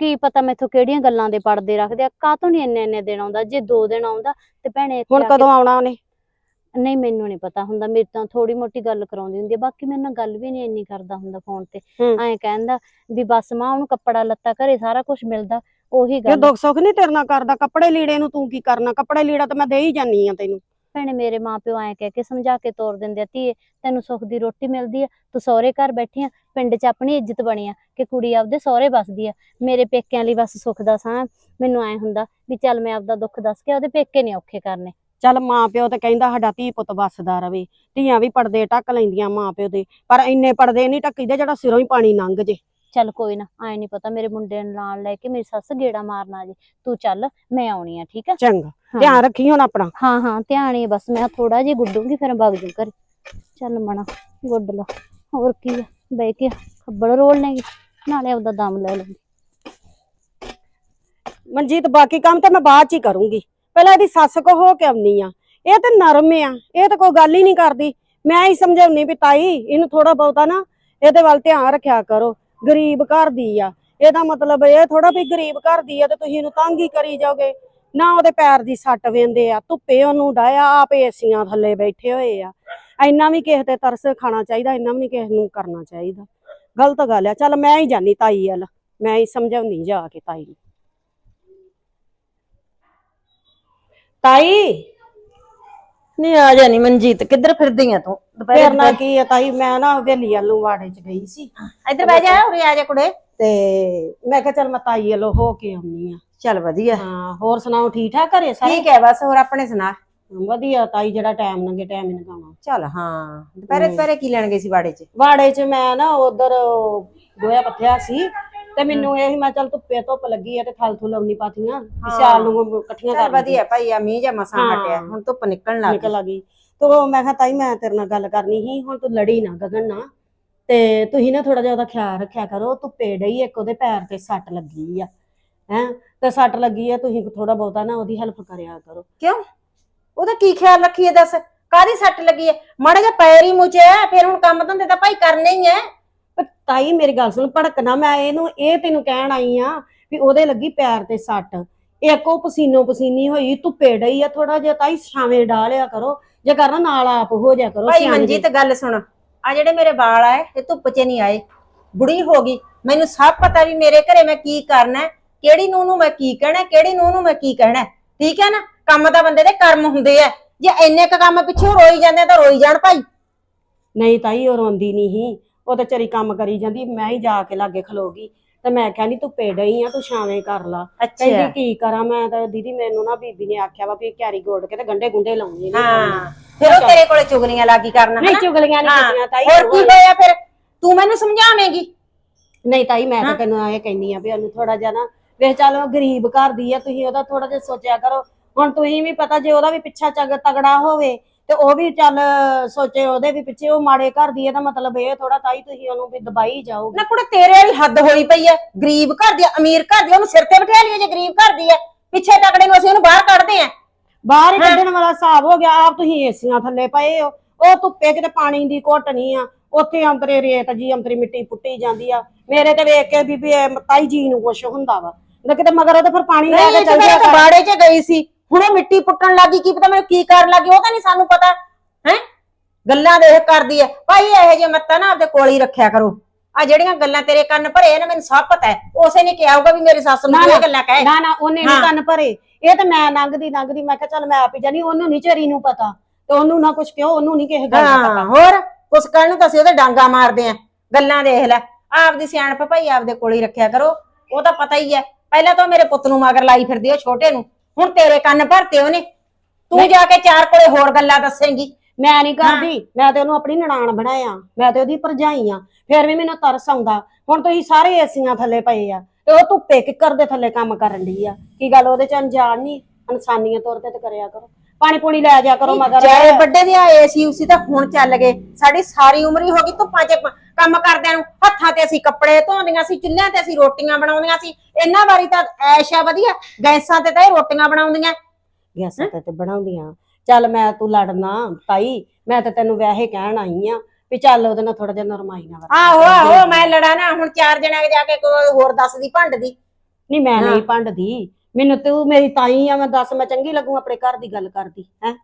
ਕੀ ਪਤਾ ਮੈਥੋਂ ਕਿਹੜੀਆਂ ਗੱਲਾਂ ਦੇ ਪੜਦੇ ਰੱਖਦੇ ਆ ਕਾਹਤੋਂ ਨਹੀਂ ਇੰਨੇ ਇੰਨੇ ਦਿਨ ਆਉਂਦਾ ਜੇ ਦੋ ਦਿਨ ਆਉਂਦਾ ਤੇ ਭੈਣੇ ਇੱਥੇ ਹੁਣ ਆ ਕੇ- ਕਦੋਂ ਆਉਣਾ ਉਹਨੇ? ਨਹੀਂ ਮੈਨੂੰ ਨਹੀਂ ਪਤਾ ਹੁੰਦਾ ਮੇਰੇ ਤਾਂ ਥੋੜੀ ਮੋਟੀ ਗੱਲ ਕਰਾਉਂਦੀ ਹੁੰਦੀ ਆ ਬਾਕੀ ਮੇਰੇ ਨਾਲ ਗੱਲ ਵੀ ਨਹੀਂ ਇੰਨੀ ਕਰਦਾ ਹੁੰਦਾ ਫੋਨ ਤੇ। ਹੂੰ। ਐਂ ਕਹਿੰਦਾ ਵੀ ਬਸ ਮਾਂ ਉਹਨੂੰ ਕੱਪੜਾ ਲੱਤਾ ਘਰੇ ਸਾਰਾ ਕੁਝ ਮਿਲਦਾ। ਉਹੀ ਇਹ ਗੱਲ। ਦੁੱਖ ਸੁੱਖ ਨਹੀਂ ਤੇਰੇ ਨਾਲ ਕਰਦਾ ਕੱਪੜੇ ਲੀੜੇ ਨੂੰ ਤੂੰ ਕੀ ਕਰਨਾ? ਕੱਪੜੇ ਲੀੜਾ ਤਾਂ ਮੈਂ ਦੇ ਹੀ ਜਾਨੀ ਆ ਤੈਨੂੰ। ਭੈਣੇ ਮੇਰੇ ਮਾਪਿਓ ਐਂ ਕਹਿ ਕੇ ਸਮਝਾ ਕੇ ਤੋਰ ਦਿੰਦੇ ਆ ਧੀਏ ਤੈਨੂੰ ਸੁੱਖ ਦੀ ਰੋਟੀ ਮਿਲਦੀ ਆ ਤੂੰ ਸਹੁਰੇ ਘਰ ਬੈਠੀ ਆ ਪਿੰਡ 'ਚ ਆਪਣੀ ਇੱਜ਼ਤ ਬਣੀ ਆ ਕਿ ਕੁੜੀ ਆਪਦੇ ਸਹੁਰੇ ਵੱਸਦੀ ਆ। ਮੇਰੇ ਪੇਕਿਆਂ ਲਈ ਬਸ ਸੁੱਖ ਦਾ ਸਾਂ ਮੈਨੂੰ ਐ ਹੁੰਦਾ ਵੀ ਚੱਲ ਮੈਂ ਆਪਦਾ ਦੁੱਖ ਦੱਸ ਕੇ ਉਹਦੇ ਪੇਕੇ ਨਹੀਂ ਔਖੇ ਕਰਨੇ। ਚੱਲ ਮਾਂ ਪਿਓ ਤੇ ਕਹਿੰਦਾ ਸਾਡਾ ਧੀ ਪੁੱਤ ਵੱਸਦਾ ਰਵੇ। ਧੀਆਂ ਵੀ ਪਰਦੇ ਟੱਕ ਲੈਂਦੀਆਂ ਮਾਂ ਪਿਓ ਦੇ ਪਰ ਇੰਨੇ ਪਰਦੇ ਨਹੀਂ ਟੱਕੀਦੇ ਜਿਹੜਾ ਸਿਰੋਂ ਹੀ ਪਾਣੀ ਲੰਘ ਜੇ। ਚੱਲ ਕੋਈ ਨਾ ਐ ਨਹੀਂ ਪਤਾ ਮੇਰੇ ਮੁੰਡੇ ਨੂੰ ਨਾਲ ਲੈ ਕੇ ਮੇਰੀ ਸੱਸ ਗੇੜਾ ਮਾਰਨਾ ਜੇ। ਤੂੰ ਚੱਲ ਮੈਂ ਆਉਣੀ ਆ ਠੀਕ ਆ? ਚੰਗਾ ਹਾਂ। ਧਿਆਨ ਰੱਖੀ ਹੁਣ ਆਪਣਾ। ਹਾਂ ਹਾਂ ਧਿਆਨ ਹੀ ਆ ਬਸ ਮੈਂ ਥੋੜਾ ਜਿਹਾ ਗੁੱਡੂਗੀ ਫਿਰ ਵਗ ਜੂ ਘਰੇ। ਚੱਲ ਮਣਾ ਗੁੱਡ ਲਾ। ਹੋਰ ਕੀ ਆ? ਬਹਿ ਕੇ ਖੱਬੜ ਰੋਲ ਲੈਗੀ ਨਾਲੇ ਆਪਦਾ ਦਮ ਲੈ ਲਵਾਂਗੀ ਮਨਜੀਤ ਬਾਕੀ ਕੰਮ ਤੇ ਮੈਂ ਬਾਅਦ ਚ ਹੀ ਕਰੂੰਗੀ। ਪਹਿਲਾਂ ਇਹਦੀ ਸੱਸ ਕੋ ਹੋ ਕੇ ਆਉਣੀ ਆ। ਇਹ ਤੇ ਨਰਮ ਆ ਇਹ ਤਾਂ ਕੋਈ ਗੱਲ ਹੀ ਨਹੀਂ ਕਰਦੀ। ਮੈਂ ਹੀ ਸਮਝਾਉਣੀ ਵੀ ਤਾਈ ਇਹਨੂੰ ਥੋੜਾ ਬਹੁਤਾ ਨਾ ਇਹਦੇ ਵੱਲ ਧਿਆਨ ਰੱਖਿਆ ਕਰੋ। ਗਰੀਬ ਘਰ ਦੀ ਆ। ਇਹਦਾ ਮਤਲਬ ਇਹ ਥੋੜਾ ਵੀ ਗਰੀਬ ਘਰ ਦੀ ਆ ਤੇ ਤੁਸੀਂ ਇਹਨੂੰ ਤੰਗ ਹੀ ਕਰੀ ਜਾਓਗੇ। ਨਾ ਉਹਦੇ ਪੈਰ ਦੀ ਸੱਟ ਵੇਂਦੇ ਆ, ਧੁੱਪੇ ਉਹਨੂੰ ਡਾਇਆ ਆਪ ਏਸੀਆਂ ਥੱਲੇ ਬੈਠੇ ਹੋਏ ਆ। ਇੰਨਾ ਵੀ ਕਿਸੇ ਤੇ ਤਰਸ ਖਾਣਾ ਚਾਹੀਦਾ, ਇੰਨਾ ਵੀ ਨਹੀਂ ਕਿਸੇ ਨੂੰ ਕਰਨਾ ਚਾਹੀਦਾ। ਗਲਤ ਗੱਲ ਆ। ਚੱਲ ਮੈਂ ਹੀ ਜਾਨੀ ਤਾਈ ਵੱਲ। ਮੈਂ ਹੀ ਸਮਝਾਉਣੀ ਜਾ ਕੇ ਤਾਈ ਨੂੰ। ਤਾਈ? ਨਹੀਂ ਆ ਜਾਨੀ ਮਨਜੀਤ, ਕਿੱਧਰ ਫਿਰਦੀ ਆ ਤੂੰ? ਫੇਰ ਨਾ ਕੀ ਹੈ ਤਾਈ ਮੈਂ ਨਾ ਹਵੇਲੀ ਵੱਲ ਵਾੜੇ ਚ ਗਈ ਸੀ। ਇੱਧਰ ਬਹਿ ਜਾ ਉਰੇ ਆ ਜਾ ਕੁੜੇ। ਤੇ ਮੈਂ ਕਿਹਾ ਚੱਲ ਮੈਂ ਤਾਈ ਵੱਲੋਂ ਹੋ ਕੇ ਆਉਣੀ ਆ। ਚੱਲ ਵਧੀਆ। ਹਾਂ ਹੋਰ ਸੁਣਾਓ ਠੀਕ ਠਾਕ ਘਰੇ ਸਾਰੇ? ਠੀਕ ਹੈ ਬਸ ਹੋਰ ਆਪਣੇ ਸੁਣਾ। ਵਧੀਆ ਤਾਈ ਜਿਹੜਾ ਟਾਈਮ ਲੰਘੇ ਟਾਈਮ ਹੀ ਲਗਾਉਣਾ ਚੱਲ ਹਾਂ ਦੁਪਹਿਰੇ ਦੁਪਹਿਰੇ ਕੀ ਲੈਣ ਗਈ ਸੀ ਬਾੜੇ 'ਚ? ਵਾੜੇ ਚ ਮੈਂ ਨਾ ਉਧਰ ਗੋਇਆ ਪੱਥਿਆ ਸੀ ਤੇ ਮੈਨੂੰ ਇਹ ਸੀ ਮੈਂ ਚੱਲ ਧੁੱਪੇ ਧੁੱਪ ਲੱਗੀ ਆ ਤੇ ਥਲ ਥੁਲ ਆਉਣੀ ਪਾਤੀਆਂ ਸਿਆਲ ਨੂੰ ਇਕੱਠੀਆਂ ਕਰ ਵਧੀਆ ਭਾਈ ਆ ਮੀਂਹ ਜਾਂ ਮਸਾਂ ਹਾਂ। ਹਟਿਆ ਹੁਣ ਧੁੱਪ ਨਿਕਲਣ ਲੱਗ ਨਿਕਲ ਆ ਗਈ। ਤੋ ਮੈਂ ਕਿਹਾ ਤਾਈ ਮੈਂ ਤੇਰੇ ਨਾਲ ਗੱਲ ਕਰਨੀ ਸੀ ਹੁਣ ਤੂੰ ਲੜੀ ਨਾ ਗਗਨ ਨਾ। ਤੇ ਤੁਸੀਂ ਨਾ ਥੋੜਾ ਜਿਹਾ ਉਹਦਾ ਖਿਆਲ ਰੱਖਿਆ ਕਰੋ ਧੁੱਪੇ ਡਈ ਇੱਕ ਉਹਦੇ ਪੈਰ ਤੇ ਸੱਟ ਲੱਗੀ ਆ ਹੈ। ਤੇ ਸੱਟ ਲੱਗੀ ਆ ਤੁਸੀਂ ਥੋੜਾ ਬਹੁਤਾ ਨਾ ਉਹਦੀ ਹੈਲਪ ਕਰਿਆ ਕਰੋ। ਕਿਉਂ? ਉਹਦਾ ਕੀ ਖਿਆਲ ਰੱਖੀਏ ਦੱਸ? ਕਾਦੀ ਸੱਟ ਲੱਗੀ ਹੈ ਮਾੜਾ ਜਿਹਾ ਪੈਰ ਹੀ ਮੁਚਿਆ ਫਿਰ ਹੁਣ ਕੰਮ ਧੰਦੇ ਤਾਂ ਭਾਈ ਕਰਨੇ ਹੀ ਐ ਪਰ ਤਾਈ ਮੇਰੀ ਗੱਲ ਸੁਣ ਭੜਕਣਾ ਮੈਂ ਇਹਨੂੰ ਇਹ ਤੈਨੂੰ ਕਹਿਣ ਆਈ ਆ ਵੀ ਉਹਦੇ ਲੱਗੀ ਪੈਰ ਤੇ ਸੱਟ। ਇੱਕ ਉਹ ਪਸੀਨੋ ਪਸੀਨੀ ਹੋਈ ਧੁੱਪੇ ਡਈ ਆ ਥੋੜਾ ਜਿਹਾ ਤਾਈ ਛਾਵੇਂ ਡਾਲਿਆ ਕਰੋ। ਜੇ ਕਰਨਾ ਨਾਲ ਆਪ ਹੋ ਜਾ ਕਰੋ ਭਾਈ ਸਿਆਣੀ ਮਨਜੀਤ ਗੱਲ ਸੁਣ ਆ ਜਿਹੜੇ ਮੇਰੇ ਵਾਲ ਆਏ ਇਹ ਧੁੱਪ 'ਚ ਨਹੀਂ ਆਏ ਬੁੜੀ ਹੋ ਗਈ ਮੈਨੂੰ ਸਭ ਪਤਾ ਵੀ ਮੇਰੇ ਘਰੇ ਮੈਂ ਕੀ ਕਰਨਾ ਹੈ, ਕਿਹੜੀ ਨੂੰ ਨੂੰ ਮੈਂ ਕੀ ਕਹਿਣਾ ਹੈ, ਕਿਹੜੀ ਨੂੰ ਨੂੰ ਮੈਂ ਕੀ ਕਹਿਣਾ ਹੈ। ਠੀਕ ਹੈ ਨਾ? ਕੰਮ ਤਾਂ ਬੰਦੇ ਦੇ ਕਰਮ ਹੁੰਦੇ ਆ। ਜੇ ਇੰਨੇ ਕ ਕੰਮ ਪਿੱਛੇ ਰੋਈ ਜਾਂਦੇ ਆ ਤਾਂ ਰੋਈ ਜਾਣ ਭਾਈ। ਨਹੀਂ ਤਾਈ ਉਹ ਰੋਂਦੀ ਨਹੀਂ ਉਹ ਤਾਂ ਚਰੀ ਕੰਮ ਕਰੀ ਜਾਂਦੀ ਮੈਂ ਹੀ ਜਾ ਕੇ ਲਾਗੇ ਖਲੋਗੀ ਤੇ ਮੈਂ ਕਿਹਾ ਨਹੀਂ ਤੂੰ ਡਈ ਆ ਤੂੰ ਛਾਵੇਂ ਕਰ ਲਾ। ਕਹਿੰਦੀ ਕੀ ਕਰਾਂ ਮੈਂ? ਤਾਂ ਦੀਦੀ ਮੈਨੂੰ ਨਾ ਬੀਬੀ ਨੇ ਆਖਿਆ ਵਾ ਵੀ ਕੈਰੀ ਗੋੜ ਕੇ ਤੇ ਗੰਡੇ ਗੁੰਡੇ ਲਾਉਣੇ ਨੇ। ਹਾਂ ਫਿਰ ਉਹ ਤੇਰੇ ਕੋਲੇ ਚੁਗਲੀਆਂ ਲਾਗੀ ਕਰਨਾ ਨਹੀਂ? ਚੁਗਲੀਆਂ ਨਹੀਂ ਕੀਤੀਆਂ ਤਾਈ ਹੋਰ ਕੀ ਹੋਇਆ ਫਿਰ? ਤੂੰ ਮੈਨੂੰ ਸਮਝਾਵੇਂਗੀ? ਨਹੀਂ ਤਾਈ ਮੈਂ ਤਾਂ ਤੈਨੂੰ ਇਹ ਕਹਿੰਦੀ ਆ ਵੀ ਉਹਨੂੰ ਥੋੜਾ ਜਿਹਾ ਨਾ ਵੇਖ ਚੱਲ ਉਹ ਗਰੀਬ ਘਰ ਦੀ ਆ ਤੁਸੀਂ ਉਹਦਾ ਥੋੜਾ ਜਿਹਾ ਸੋਚਿਆ ਕਰੋ। ਹੁਣ ਤੁਸੀਂ ਵੀ ਪਤਾ ਜੇ ਉਹਦਾ ਵੀ ਪਿੱਛਾ ਚੱਗ ਤਗੜਾ ਹੋਵੇ ਤੇ ਉਹ ਵੀ ਚੱਲ ਸੋਚੇ ਉਹਦੇ ਵੀ ਪਿੱਛੇ ਉਹ ਮਾੜੇ ਘਰ ਦੀ ਇਹਦਾ ਮਤਲਬ ਇਹ ਥੋੜਾ ਤਾਈ ਤੁਸੀਂ ਉਹਨੂੰ ਵੀ ਦਬਾਈ ਜਾਓਗੇ। ਨਾ ਕੁੜੇ ਤੇਰੇ ਵਾਲੀ ਹੱਦ ਹੋਈ ਪਈ ਐ ਗਰੀਬ ਘਰ ਦੀ ਅਮੀਰ ਘਰ ਦੀ ਉਹਨੂੰ ਸਿਰ ਤੇ ਬਿਠਾ ਲਈਏ ਜੇ ਗਰੀਬ ਘਰ ਦੀ ਐ ਪਿੱਛੇ ਤਕੜੇ ਨੂੰ ਅਸੀਂ ਉਹਨੂੰ ਬਾਹਰ ਕੱਢਦੇ ਆ ਬਾਹਰ ਹੀ ਕੱਢਣ ਵਾਲਾ ਹਿਸਾਬ ਹੋ ਗਿਆ ਆਪ ਤੁਸੀਂ ਏਸੀਆਂ ਥੱਲੇ ਪਏ ਹੋ। ਉਹ ਧੁੱਪੇ ਕਿਤੇ ਪਾਣੀ ਦੀ ਘੁੱਟ ਨਹੀਂ ਆ। ਉੱਥੇ ਅੰਤਰੇ ਰੇਤ ਜੀ ਅੰਤਰੀ ਮਿੱਟੀ ਪੁੱਟੀ ਜਾਂਦੀ ਆ। ਮੇਰੇ ਤੇ ਵੇਖ ਕੇ ਬੀਬੀ ਇਹ ਤਾਈ ਜੀ ਨੂੰ ਕੁਛ ਹੁੰਦਾ ਵਾ। ਨਾ ਕਿਤੇ ਮਗਰ ਉਹਦੇ ਫਿਰ ਪਾਣੀ ਲੈ ਕੇ ਚੱਲ ਕਰ। ਬਾੜੇ 'ਚ ਗਈ ਸੀ। ਹੁਣ ਉਹ ਮਿੱਟੀ ਪੁੱਟਣ ਲੱਗੀ ਕੀ ਪਤਾ ਮੈਨੂੰ ਕੀ ਕਰਨ ਲੱਗੀ ਉਹ ਤਾਂ ਨਹੀਂ ਸਾਨੂੰ ਪਤਾ ਹੈ? ਗੱਲਾਂ ਦੇਖ ਕਰਦੀ ਐ। ਭਾਈ ਇਹੋ ਜਿਹੇ ਮੱਤਾਂ ਨਾ ਆਪਦੇ ਕੋਲ ਹੀ ਰੱਖਿਆ ਕਰੋ। ਆ ਜਿਹੜੀਆਂ ਗੱਲਾਂ ਤੇਰੇ ਕੰਨ ਭਰੇ ਨੇ ਮੈਨੂੰ ਸਭ ਪਤਾ ਹੈ ਉਸੇ ਨੇ ਕਿਹਾ ਹੋਊਗਾ ਵੀ ਮੇਰੀ ਸੱਸ ਨੂੰ ਇਹ ਗੱਲਾਂ ਕਹੇ। ਨਾ ਨਾ ਉਹਨੇ ਨੀ ਹਾਂ। ਕੰਨ ਭਰੇ। ਇਹ ਤਾਂ ਮੈਂ ਲੰਘਦੀ ਲੰਘਦੀ ਮੈਂ ਕਿਹਾ ਚੱਲ ਮੈਂ ਆਪ ਹੀ ਜਾਨੀ ਉਹਨੂੰ ਨਹੀਂ ਚਰੀ ਨੂੰ ਪਤਾ। ਤੇ ਉਹਨੂੰ ਨਾ ਕੁਛ ਕਿਉਂ ਉਹਨੂੰ ਨਹੀਂ ਕਿਸੇ ਗੱਲ ਦਾ ਪਤਾ। ਹੋਰ ਕੁਛ ਕਰਨ ਨੂੰ ਤਾਂ ਅਸੀਂ ਉਹਦੇ ਡਾਂਗਾ ਮਾਰਦੇ ਆ। ਗੱਲਾਂ ਦੇਖ ਲੈ। ਆਪਦੀ ਸਿਆਣਪ ਭਾਈ ਆਪਦੇ ਕੋਲ ਹੀ ਰੱਖਿਆ ਕਰੋ। ਉਹ ਤਾਂ ਪਤਾ ਹੀ ਹੈ ਪਹਿਲਾਂ ਤਾਂ ਮੇਰੇ ਪੁੱਤ ਨੂੰ ਮਗਰ ਲਾਈ ਫਿਰਦੀ ਉਹ ਛੋਟੇ ਨੂੰ। ਹੁਣ ਤੇਰੇ ਕੰਨ ਭਰਤੇ ਉਹਨੇ। ਤੂੰ ਜਾ ਕੇ ਚਾਰ ਕੋਲੇ ਹੋਰ ਗੱਲਾਂ ਦੱਸੇਂਗੀ। ਮੈਂ ਨਹੀਂ ਕਰਦੀ। ਮੈਂ ਤੇ ਉਹਨੂੰ ਆਪਣੀ ਨਨਾਣ ਬਣਾਇਆ। ਮੈਂ ਤੇ ਉਹਦੀ ਭਰਜਾਈ ਆ। ਫਿਰ ਵੀ ਮੈਨੂੰ ਤਰਸ ਆਉਂਦਾ। ਹੁਣ ਤੁਸੀਂ ਸਾਰੇ ਏਸੀਆਂ ਥੱਲੇ ਪਏ ਆ। ਤੇ ਉਹ ਧੁੱਪੇ ਕਿੱਕਰ ਦੇ ਥੱਲੇ ਕੰਮ ਕਰਨ ਦੀ ਆ। ਕੀ ਗੱਲ ਉਹਦੇ ਚ ਅਣਜਾਣ ਨਹੀਂ ਇਨਸਾਨੀਆਂ ਤੌਰ ਤੇ ਤੇ ਕਰਿਆ ਕਰੋ। ਪਾਣੀ ਪੂਣੀ ਲੈ ਜਾ ਕਰੋ ਮਗਰ। ਚਾਹੇ ਵੱਡੇ ਦੇ ਆਏ ਸੀ ਉਸੇ ਤਾਂ ਹੁਣ ਚੱਲ ਗਏ। ਸਾਡੀ ਸਾਰੀ ਉਮਰ ਹੀ ਹੋ ਗਈ ਧੁੱਪਾਂ 'ਚ ਪ- ਕੰਮ ਕਰਦਿਆਂ ਨੂੰ। ਹੱਥਾਂ ਤੇ ਅਸੀਂ ਕੱਪੜੇ ਧੋਂਦੀਆਂ ਸੀ ਚੁੱਲ੍ਹਿਆਂ ਤੇ ਅਸੀਂ ਰੋਟੀਆਂ ਬਣਾਉਂਦੀਆਂ ਸੀ। ਇਹਨਾਂ ਵਾਰੀ ਤਾਂ ਐਸ਼ਾ ਵਧੀਆ। ਗੈਸਾਂ ਤੇ ਤਾਂ ਇਹ ਰੋਟੀਆਂ ਬਣਾਉਂਦੀਆਂ। ਗੈਸਾਂ ਤੇ ਤੇ ਬਣਾਉਂਦੀਆਂ। ਚੱਲ ਮੈਂ ਤੂੰ ਲੜਨਾ ਤਾਈ। ਮੈਂ ਤਾਂ ਤੈਨੂੰ ਵੈਸੇ ਕਹਿਣ ਆਈ ਆ ਵੀ ਚੱਲ ਉਹਦੇ ਨਾਲ ਥੋੜਾ ਜਿਹਾ ਨਰਮਾਈ ਨਾਲ ਆਹੋ। ਆਹੋ ਮੈਂ ਲੜਾ ਨਾ। ਹੁਣ ਚਾਰ ਜਣਿਆਂ ਕੇ ਜਾ ਕੇ ਕੋਈ ਹੋਰ ਦੱਸਦੀ ਭੰਡਦੀ। ਨਹੀਂ ਮੈਂ ਹਾਂ। ਨਹੀਂ ਭੰਡਦੀ। ਮੈਨੂੰ ਤੂੰ ਮੇਰੀ ਤਾਈ ਆ ਮੈਂ ਦੱਸ ਮੈਂ ਚੰਗੀ ਲੱਗੂ ਆਪਣੇ ਘਰ ਦੀ ਗੱਲ ਕਰਦੀ ਹੈ?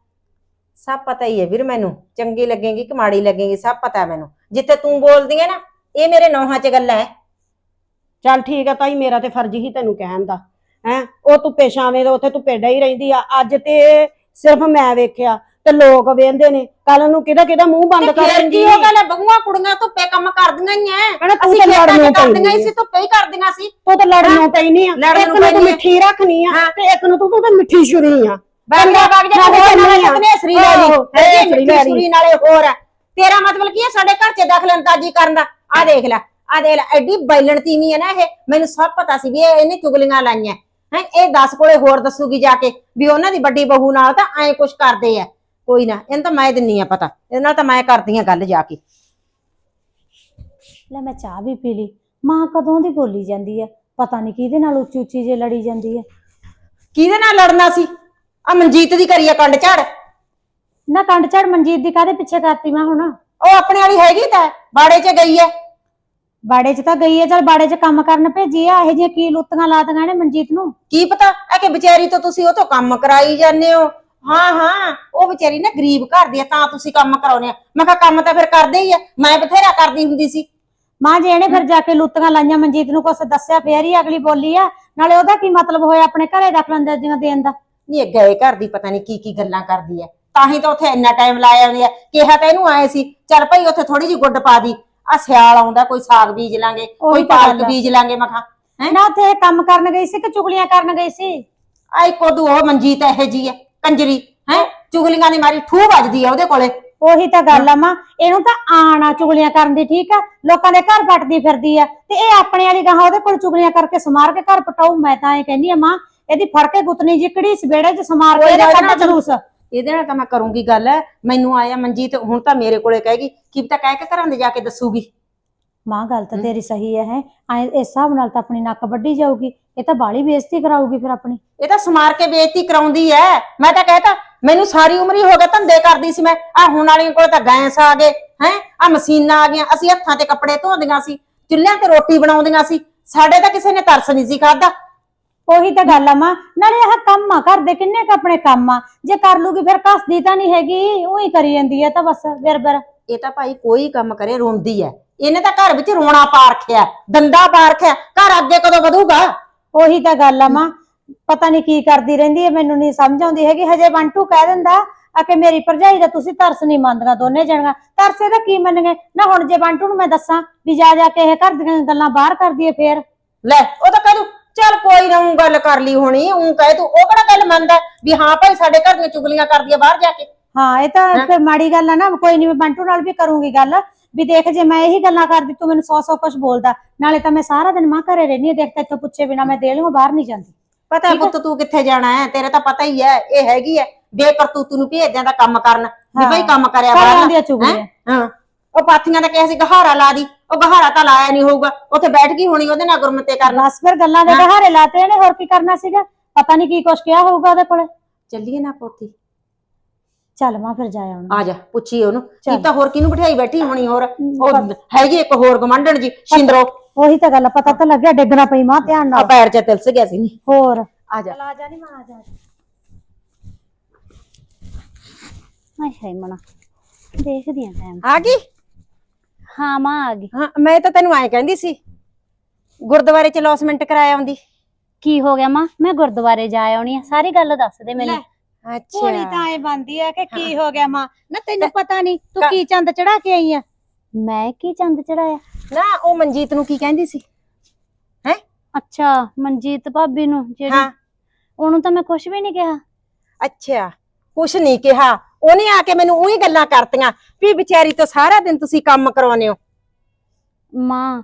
ਸਭ ਪਤਾ ਹੀ ਹੈ ਵੀਰ ਮੈਨੂੰ ਚੰਗੀ ਲੱਗੇਗੀ ਕਿ ਮਾੜੀ ਲੱਗੇਗੀ ਸਭ ਪਤਾ ਹੈ ਮੈਨੂੰ। ਜਿੱਥੇ ਤੂੰ ਬੋਲਦੀ ਹੈ ਨਾ ਇਹ ਮੇਰੇ ਨੌਹਾਂ 'ਚ ਗੱਲਾਂ ਹੈ। ਚੱਲ ਠੀਕ ਆ ਤਾਈ ਮੇਰਾ ਤੇ ਫਰਜ਼ ਹੀ ਤੈਨੂੰ ਕਹਿਣ ਦਾ ਹੈ? ਉਹ ਧੁੱਪੇ ਛਾਵੇਂ ਦੇ ਉੱਥੇ ਧੁੱਪੇ ਡਈ ਰਹਿੰਦੀ ਆ ਅੱਜ ਤੇ ਸਿਰਫ ਮੈਂ ਵੇਖਿਆ। ਤੇ ਲੋਕ ਵੇਂਦੇ ਨੇ। ਕੱਲ ਨੂੰ ਕਿਹਦਾ ਕਿਹਦਾ ਮੂੰਹ ਬੰਦ ਕਰ ਫੇਰ ਦਿੰਦੀ ਕੀ ਹੋ ਗਿਆ? ਲੈ ਬਹੂਆਂ ਕੁੜੀਆਂ ਧੁੱਪੇ ਕੰਮ ਕਰਦੀਆਂ ਹੀ ਐ। ਭੈਣੇ ਤੂੰ ਲੜਨੋਂ ਕਰਦੀਆਂ ਹੀ ਪਈ ਸੀ ਧੁੱਪੇ ਹੀ ਕਰਦੀਆਂ ਸੀ। ਤੂੰ ਤਾਂ ਲੜਨੋਂ ਨਹੀਂ ਆ। ਲੜਨ ਇੱਕ ਨੂੰ ਨੂੰ ਪਈ ਤੂੰ ਨੀ ਆ। ਮਿੱਠੀ ਰੱਖਣੀ ਆ। ਤੇ ਇੱਕ ਨੂੰ ਤੂੰ ਤੂੰ ਤਾਂ ਮਿੱਠੀ ਛੁਰੀ ਆ। ਬੰਦਾ ਵਗ ਜਾ ਨਾਲੇ ਸਰੀ ਲੈ ਲਈ ਸਰੀ ਲੈ ਲਈ। ਨਾਲੇ ਹੋਰ ਆ ਤੇਰਾ ਮਤਲਬ ਕੀ ਹੈ ਸਾਡੇ ਘਰ 'ਚ ਦਖਲ ਅੰਦਾਜ਼ੀ ਕਰਨ ਦਾ। ਆ ਦੇਖ ਲੈ ਆ ਦੇਖ ਲੈ ਐਡੀ ਬੈਲਣ ਤੀਵੀਂ ਹੈ ਨਾ ਇਹ। ਮੈਨੂੰ ਸਭ ਪਤਾ ਸੀ ਵੀ ਇਹ ਇਹਨੇ ਚੁਗਲੀਆਂ ਲਾਈਆਂ। ਹੈ? ਇਹ 10 ਕੋਲੇ ਹੋਰ ਦੱਸੂਗੀ ਜਾ ਕੇ ਵੀ ਉਹਨਾਂ ਦੀ ਵੱਡੀ ਬਹੂ ਨਾਲ ਤਾਂ ਐਂ ਕੁਛ ਕਰਦੇ ਆ ਕੋਈ ਨਾ ਇਹਨੂੰ ਤਾਂ ਮੈਂ ਦਿੰਨੀ ਆ ਪਤਾ। ਇਹਦੇ ਨਾਲ ਤਾਂ ਮੈਂ ਕਰਦੀ ਆ ਗੱਲ ਜਾ ਕੇ। ਲੈ ਮੈਂ ਚਾਹ ਵੀ ਪੀ ਲਈ। ਮਾਂ ਕਦੋਂ ਦੀ ਬੋਲੀ ਜਾਂਦੀ ਹੈ ਪਤਾ ਨਹੀਂ ਕਿਹਦੇ ਨਾਲ ਉੱਚੀ ਉੱਚੀ ਜੇ ਲੜੀ ਜਾਂਦੀ ਹੈ ਕਿਹਦੇ ਨਾਲ ਲੜਨਾ ਸੀ? ਆ ਮਨਜੀਤ ਦੀ ਕਰੀਏ ਕੰਡ ਝੜ। ਨਾ ਕੰਡ ਝੜ ਮਨਜੀਤ ਦੀ ਕਾਹਦੇ ਪਿੱਛੇ ਕਰਤੀ ਮੈਂ ਹੁਣ? ਉਹ ਆਪਣੇ ਵਾਲੀ ਹੈਗੀ ਤਾਂ ਬਾੜੇ 'ਚ ਗਈ ਐ। ਬਾੜੇ 'ਚ ਤਾਂ ਗਈ ਹੈ ਚਲ ਬਾੜੇ 'ਚ ਕੰਮ ਕਰਨ ਭੇਜੀ ਆ। ਇਹੋ ਜਿਹੀਆਂ ਕੀ ਲੁੱਤੀਆਂ ਲਾਤੀਆਂ ਨੇ ਮਨਜੀਤ ਨੂੰ? ਕੀ ਪਤਾ? ਆ ਕਿ ਵਿਚਾਰੀ ਤੋਂ ਤੁਸੀਂ ਉਹ ਤੋਂ ਕੰਮ ਕਰਾਈ ਜਾਂਦੇ ਹੋ। ਹਾਂ ਹਾਂ। ਉਹ ਵਿਚਾਰੀ ਨਾ ਗਰੀਬ ਘਰ ਦੀ ਆ ਤਾਂ ਤੁਸੀਂ ਕੰਮ ਕਰਾਉਨੇ ਆ। ਮੈਂ ਕਿਹਾ ਕੰਮ ਤਾਂ ਫਿਰ ਕਰਦੇ ਹੀ ਆ। ਮੈਂ ਬਥੇਰਾ ਕਰਦੀ ਹੁੰਦੀ ਸੀ। ਮਾਂ ਜੇ ਇਹਨੇ ਫਿਰ ਜਾ ਕੇ ਲੁੱਤੀਆਂ ਲਾਈਆਂ ਮਨਜੀਤ ਨੂੰ ਕੁਛ ਦੱਸਿਆ ਫੇਰ ਹੀ ਅਗਲੀ ਬੋਲੀ ਆ। ਨਾਲੇ ਉਹਦਾ ਕੀ ਮਤਲਬ ਹੋਇਆ ਆਪਣੇ ਘਰੇ ਦਖਲ ਅੰਦਾਜ਼ੀਆਂ ਦੇਣ ਦਾ? ਨਹੀਂ ਇਹ ਗਏ ਘਰ ਦੀ ਪਤਾ ਨਹੀਂ ਕੀ ਕੀ ਗੱਲਾਂ ਕਰਦੀ ਐ ਤਾਂ ਹੀ ਤਾਂ ਉੱਥੇ ਇੰਨਾ ਟਾਈਮ ਲਾਇਆ ਹੁੰਦੀ ਐ ਕਿਹਾ ਤਾਂ ਇਹਨੂੰ ਆਏ ਸੀ ਚੱਲ ਭਾਈ ਉੱਥੇ ਥੋੜੀ ਜਿਹੀ ਗੁੱਡ ਪਾ ਦੀ। ਆ ਸਿਆਲ ਆਉਂਦਾ ਕੋਈ ਸਾਗ ਬੀਜ ਲਾਂਗੇ ਕੋਈ ਤਾਂ ਗੱਲ ਪਾਲਕ ਆ। ਬੀਜ ਲਾਂਗੇ ਮੈਂ ਕਿਹਾ ਹੈਂ? ਨਾ ਉੱਥੇ ਇਹ ਕੰਮ ਕਰਨ ਗਈ ਸੀ ਕਿ ਚੁਗਲੀਆਂ ਕਰਨ ਗਈ ਸੀ? ਆ ਇੱਕ ਉਦੋਂ ਉਹ ਮਨਜੀਤ ਇਹੋ ਜੀ ਐ ਕੰਜਰੀ। ਹੈ? ਚੁਗਲੀਆਂ ਦੀ ਮਾਰੀ ਠੂ ਵੱਜਦੀ ਐ ਉਹਦੇ ਕੋਲੇ। ਉਹੀ ਤਾਂ ਗੱਲ ਆ ਮਾਂ ਇਹਨੂੰ ਤਾਂ ਆਣਾ ਚੁਗਲੀਆਂ ਕਰਨ ਦੀ ਠੀਕ ਆ? ਲੋਕਾਂ ਦੇ ਘਰ ਪੱਟਦੀ ਫਿਰਦੀ ਆ। ਤੇ ਇਹ ਆਪਣੇ ਵਾਲੀ ਗਾਹਾਂ ਉਹਦੇ ਕੋਲ ਚੁਗਲੀਆਂ ਕਰਕੇ ਸਮਾਰ ਕੇ ਘਰ ਪਟਾਉ ਮੈਂ ਤਾਂ ਇਹ ਕਹਿੰਦੀ ਆ ਮਾਂ ਇਹਦੀ ਫੜ ਕੇ ਗੁੱਤਨੀ ਜਿਕੜੀ ਇਸ ਵਿਹੜੇ 'ਚ ਸਮਾਰ ਕੇ ਇਹਦੇ ਗੱਲ ਕੱਢ ਨਾ ਜਲੂਸ। ਇਹਦੇ ਨਾਲ ਤਾਂ ਮੈਂ ਕਰੂੰਗੀ ਗੱਲ। ਮੈਨੂੰ ਆਇਆ ਮਨਜੀਤ ਹੁਣ ਤਾਂ ਮੇਰੇ ਕੋਲੇ ਕਹੇਗੀ ਕੀ ਤਾਂ ਕਹਿ ਕੇ ਘਰਾਂ ਦੇ ਜਾ ਕੇ ਦੱਸੂਗੀ। ਮਾਂ ਗੱਲ ਤਾਂ। ਤੇਰੀ ਸਹੀ ਹੈ ਹੈ। ਐ ਇਸ ਹਿਸਾਬ ਨਾਲ ਤਾਂ ਆਪਣੀ ਨੱਕ ਵੱਢੀ ਜਾਊਗੀ। ਇਹ ਤਾਂ ਬਾਲੀ ਬੇਇੱਜ਼ਤੀ ਕਰਾਊਗੀ ਫਿਰ ਆਪਣੀ। ਇਹ ਤਾਂ ਸਮਾਰ ਕੇ ਬੇਇੱਜ਼ਤੀ ਕਰਾਉਂਦੀ ਐ। ਮੈਂ ਤਾਂ ਕਹਿਤਾ ਮੈਨੂੰ ਸਾਰੀ ਉਮਰ ਹੀ ਹੋ ਗਿਆ ਧੰਦੇ ਕਰਦੀ ਸੀ ਮੈਂ। ਆ ਹੁਣ ਵਾਲੀਆਂ ਕੋਲ ਤਾਂ ਗੈਸ ਆ ਗਏ ਹੈ। ਆ ਮਸ਼ੀਨਾਂ ਆ ਗਈਆਂ। ਅਸੀਂ ਹੱਥਾਂ ਤੇ ਕੱਪੜੇ ਧੋਂਦੀਆਂ ਸੀ ਚੁੱਲ੍ਹਿਆਂ ਤੇ ਰੋਟੀ ਬਣਾਉਂਦੀਆਂ ਸੀ। ਸਾਡੇ ਤਾਂ ਕਿਸੇ ਨੇ ਤਰਸ ਨਹੀਂ ਸੀ ਖਾਦਾ ਉਹੀ ਤਾਂ ਗੱਲ ਆ ਮਾਂ। ਨਾਲੇ ਆਹ ਕੰਮ ਆ ਘਰ ਦੇ ਕਿੰਨੇ ਕ ਆਪਣੇ ਕੰਮ ਆ। ਜੇ ਕਰ ਲੂਗੀ ਫਿਰ ਕੱਸਦੀ ਤਾਂ ਨਹੀਂ ਹੈਗੀ। ਉਹੀ ਕਰੀ ਜਾਂਦੀ ਆ ਤਾਂ ਬਸ ਬਿਰ ਇਹ ਤਾਂ ਭਾਈ ਕੋਈ ਕੰਮ ਕਰੇ ਰੋਂਦੀ ਐ। ਇਹਨੇ ਤਾਂ ਘਰ ਵਿੱਚ ਰੋਣਾ ਪਾ ਰੱਖਿਆ ਦੰਦਾ ਪਾ ਰੱਖਿਆ ਘਰ ਅੱਗੇ ਕਦੋਂ ਵਧੂਗਾ? ਉਹੀ ਤਾਂ ਗੱਲ ਆ ਮਾਂ ਪਤਾ ਨਹੀਂ ਕੀ ਕਰਦੀ ਰਹਿੰਦੀ ਹੈ ਮੈਨੂੰ ਨਹੀਂ ਸਮਝ ਆਉਂਦੀ ਹੈਗੀ। ਹਜੇ ਬੰਟੂ ਕਹਿ ਦਿੰਦਾ ਆ ਕਿ ਮੇਰੀ ਭਰਜਾਈ ਦਾ ਤੁਸੀਂ ਤਰਸ ਨਹੀਂ ਮੰਨਦੀਆਂ ਦੋਨੇ ਜਣੀਆਂ। ਤਰਸ ਇਹਦਾ ਕੀ ਮੰਨਗੇ ਨਾ ਹੁਣ ਜੇ ਬੰਟੂ ਨੂੰ ਮੈਂ ਦੱਸਾਂ ਵੀ ਜਾ ਜਾ ਕੇ ਇਹ ਘਰ ਦੀਆਂ ਗੱਲਾਂ ਬਾਹਰ ਕਰਦੀ ਏ ਫੇਰ। ਲੈ ਉਹ ਤਾਂ ਕਹਿ ਦੂ ਚੱਲ ਕੋਈ ਨਾ ਊਂ ਗੱਲ ਕਰ ਲਈ ਹੋਣੀ ਊਂ ਕਹੇ ਤੂੰ ਉਹ ਕਿਹੜਾ ਗੱਲ ਮੰਨਦਾ ਵੀ ਹਾਂ ਭਾਈ ਸਾਡੇ ਘਰ ਦੀਆਂ ਚੁਗਲੀਆਂ ਕਰਦੀ ਆ ਬਾਹਰ ਜਾ ਕੇ। ਹਾਂ ਇਹ ਤਾਂ ਫਿਰ ਮਾੜੀ ਗੱਲ ਆ ਨਾ ਕੋਈ ਨਹੀਂ ਮੈਂ ਬੰਟੂ ਨਾਲ ਵੀ ਕਰੂੰਗੀ ਗੱਲ। ਵੀ ਦੇਖ ਜੇ ਮੈਂ ਇਹੀ ਗੱਲਾਂ ਕਰਦੀ ਤੂੰ ਮੈਨੂੰ ਸੌ ਸੌ ਕੁਝ ਬੋਲਦਾ। ਨਾਲੇ ਤਾਂ ਮੈਂ ਸਾਰਾ ਦਿਨ ਮਾਂ ਘਰੇ ਰਹਿਣੀ ਆ ਦੇਖ ਤਾਂ ਇੱਥੋਂ ਪੁੱਛੇ ਬਿਨਾ ਮੈਂ ਦੇ ਲਿਓ ਬਾਹਰ ਨਹੀਂ ਜਾਂਦੀ। ਪਤਾ ਹੈ ਪੁੱਤ ਤੂੰ ਕਿੱਥੇ ਜਾਣਾ ਹੈ? ਤੇਰੇ ਤਾਂ ਪਤਾ ਹੀ ਹੈ ਇਹ ਹੈਗੀ ਹੈ। ਬੇਕਰਤੂਤ ਨੂੰ ਭੇਜਦਿਆਂ ਦਾ ਕੰਮ ਕਰਨ ਵੀ। ਭਾਈ ਕੰਮ ਕਰਿਆ ਕਰ ਬਾਹਰ ਚੁਗਲੀਆਂ। ਹਾਂ? ਉਹ ਪਾਥੀਆਂ ਦਾ ਕਿਹਾ ਸੀ ਗਹਾਰਾ ਲਾ ਦੀ। ਉਹ ਗਹਾਰਾ ਤਾਂ ਲਾਇਆ ਨਹੀਂ ਹੋਊਗਾ। ਉੱਥੇ ਬੈਠ ਗਈ ਹੋਣੀ ਉਹਦੇ ਨਾਲ ਗੁਰਮਤੇ ਕਰਨਾ। ਬਸ ਫਿਰ ਗੱਲਾਂ ਦੇ ਘਹਾਰੇ ਲਾਤੇ ਇਹਨੇ ਹੋਰ ਕੀ ਕਰਨਾ ਸੀਗਾ? ਪਤਾ ਨਹੀਂ ਕੀ ਕੁਛ ਕਿਹਾ ਹੋਊਗਾ ਉਹਦੇ ਕੋਲੇ। ਚੱਲੀਏ ਨਾ ਪੋਤੀ ਚੱਲ ਮਾਂ ਫਿਰ ਜਾ ਆਉਣਾ ਆ ਜਾ ਪੁੱਛੀ ਉਹਨੂੰ। ਕੀ ਤਾਂ ਹੋਰ ਕਿਹਨੂੰ ਬਿਠਾਈ ਬੈਠੀ ਹੋਣੀ ਹੋਰ? ਉਹ ਹੈਗੀ ਇੱਕ ਹੋਰ ਗਮੰਡਣ ਜੀ ਸ਼ਿੰਦਰੋ। ਉਹੀ ਤਾਂ ਗੱਲ ਆ, ਪਤਾ ਤਾਂ ਲੱਗਿਆ ਡਿੱਗਣਾ ਪਈ ਮਾਂ ਧਿਆਨ ਆ ਨਾਲ ਪੈਰ 'ਚ ਤਿਲਸ ਗਿਆ ਸੀ। ਨੀ ਹੋਰ। ਆ ਜਾ। ਆ ਜਾ ਨਹੀਂ ਮਾਂ ਆ ਜਾ। ਹਾਏ ਹਾਏ ਮਣਾ ਦੇਖਦੀ ਆਂ ਟਾਈਮ ਆ ਗਈ? ਹਾਂ ਮਾਂ ਆ ਗਈ। ਹਾਂ ਮੈਂ ਤਾਂ ਤੈਨੂੰ ਐਂ ਕਹਿੰਦੀ ਸੀ ਗੁਰਦੁਆਰੇ 'ਚ ਲੌਸਮੈਂਟ ਕਰਾਇਆ ਆਉਂਦੀ। ਕੀ ਹੋ ਗਿਆ ਮਾਂ? ਮੈਂ ਗੁਰਦੁਆਰੇ ਜਾ ਆਉਣੀ ਆ ਸਾਰੀ ਗੱਲ ਦੱਸ ਦੇ ਮੈਨੂੰ। ਹੋਣੀ ਤਾਂ ਐ ਬੰਦੀ ਆ ਕਿ ਕੀ ਹੋ। ਗਿਆ ਮਾਂ? ਨਾ ਤੈਨੂੰ ਪਤਾ ਨਹੀਂ ਤੂੰ ਕ- ਕੀ ਚੰਦ ਚੜਾ ਕੇ ਆਈ ਆ? ਮੈਂ ਕੀ ਚੰਦ ਚੜਾਇਆ? ਨਾ ਉਹ ਮਨਜੀਤ ਨੂੰ ਕੀ ਕਹਿੰਦੀ ਸੀ? ਅੱਛਾ ਮਨਜੀਤ ਭਾਬੀ ਨੂੰ ਜਿਹੜੀ ਹਾਂ। ਉਹਨੂੰ ਤਾਂ ਮੈਂ ਕੁਝ ਵੀ ਨਹੀਂ ਕਿਹਾ। ਅੱਛਾ ਕੁਛ ਨਹੀਂ ਕਿਹਾ। ਉਹਨੇ ਆ ਕੇ ਮੈਨੂੰ ਉਹੀ ਗੱਲਾਂ ਕਰਤੀਆਂ ਵੀ ਵਿਚਾਰੀ ਤੋਂ ਸਾਰਾ ਦਿਨ ਤੁਸੀਂ ਕੰਮ ਕਰਾਉਨੇ ਹੋ। ਮਾਂ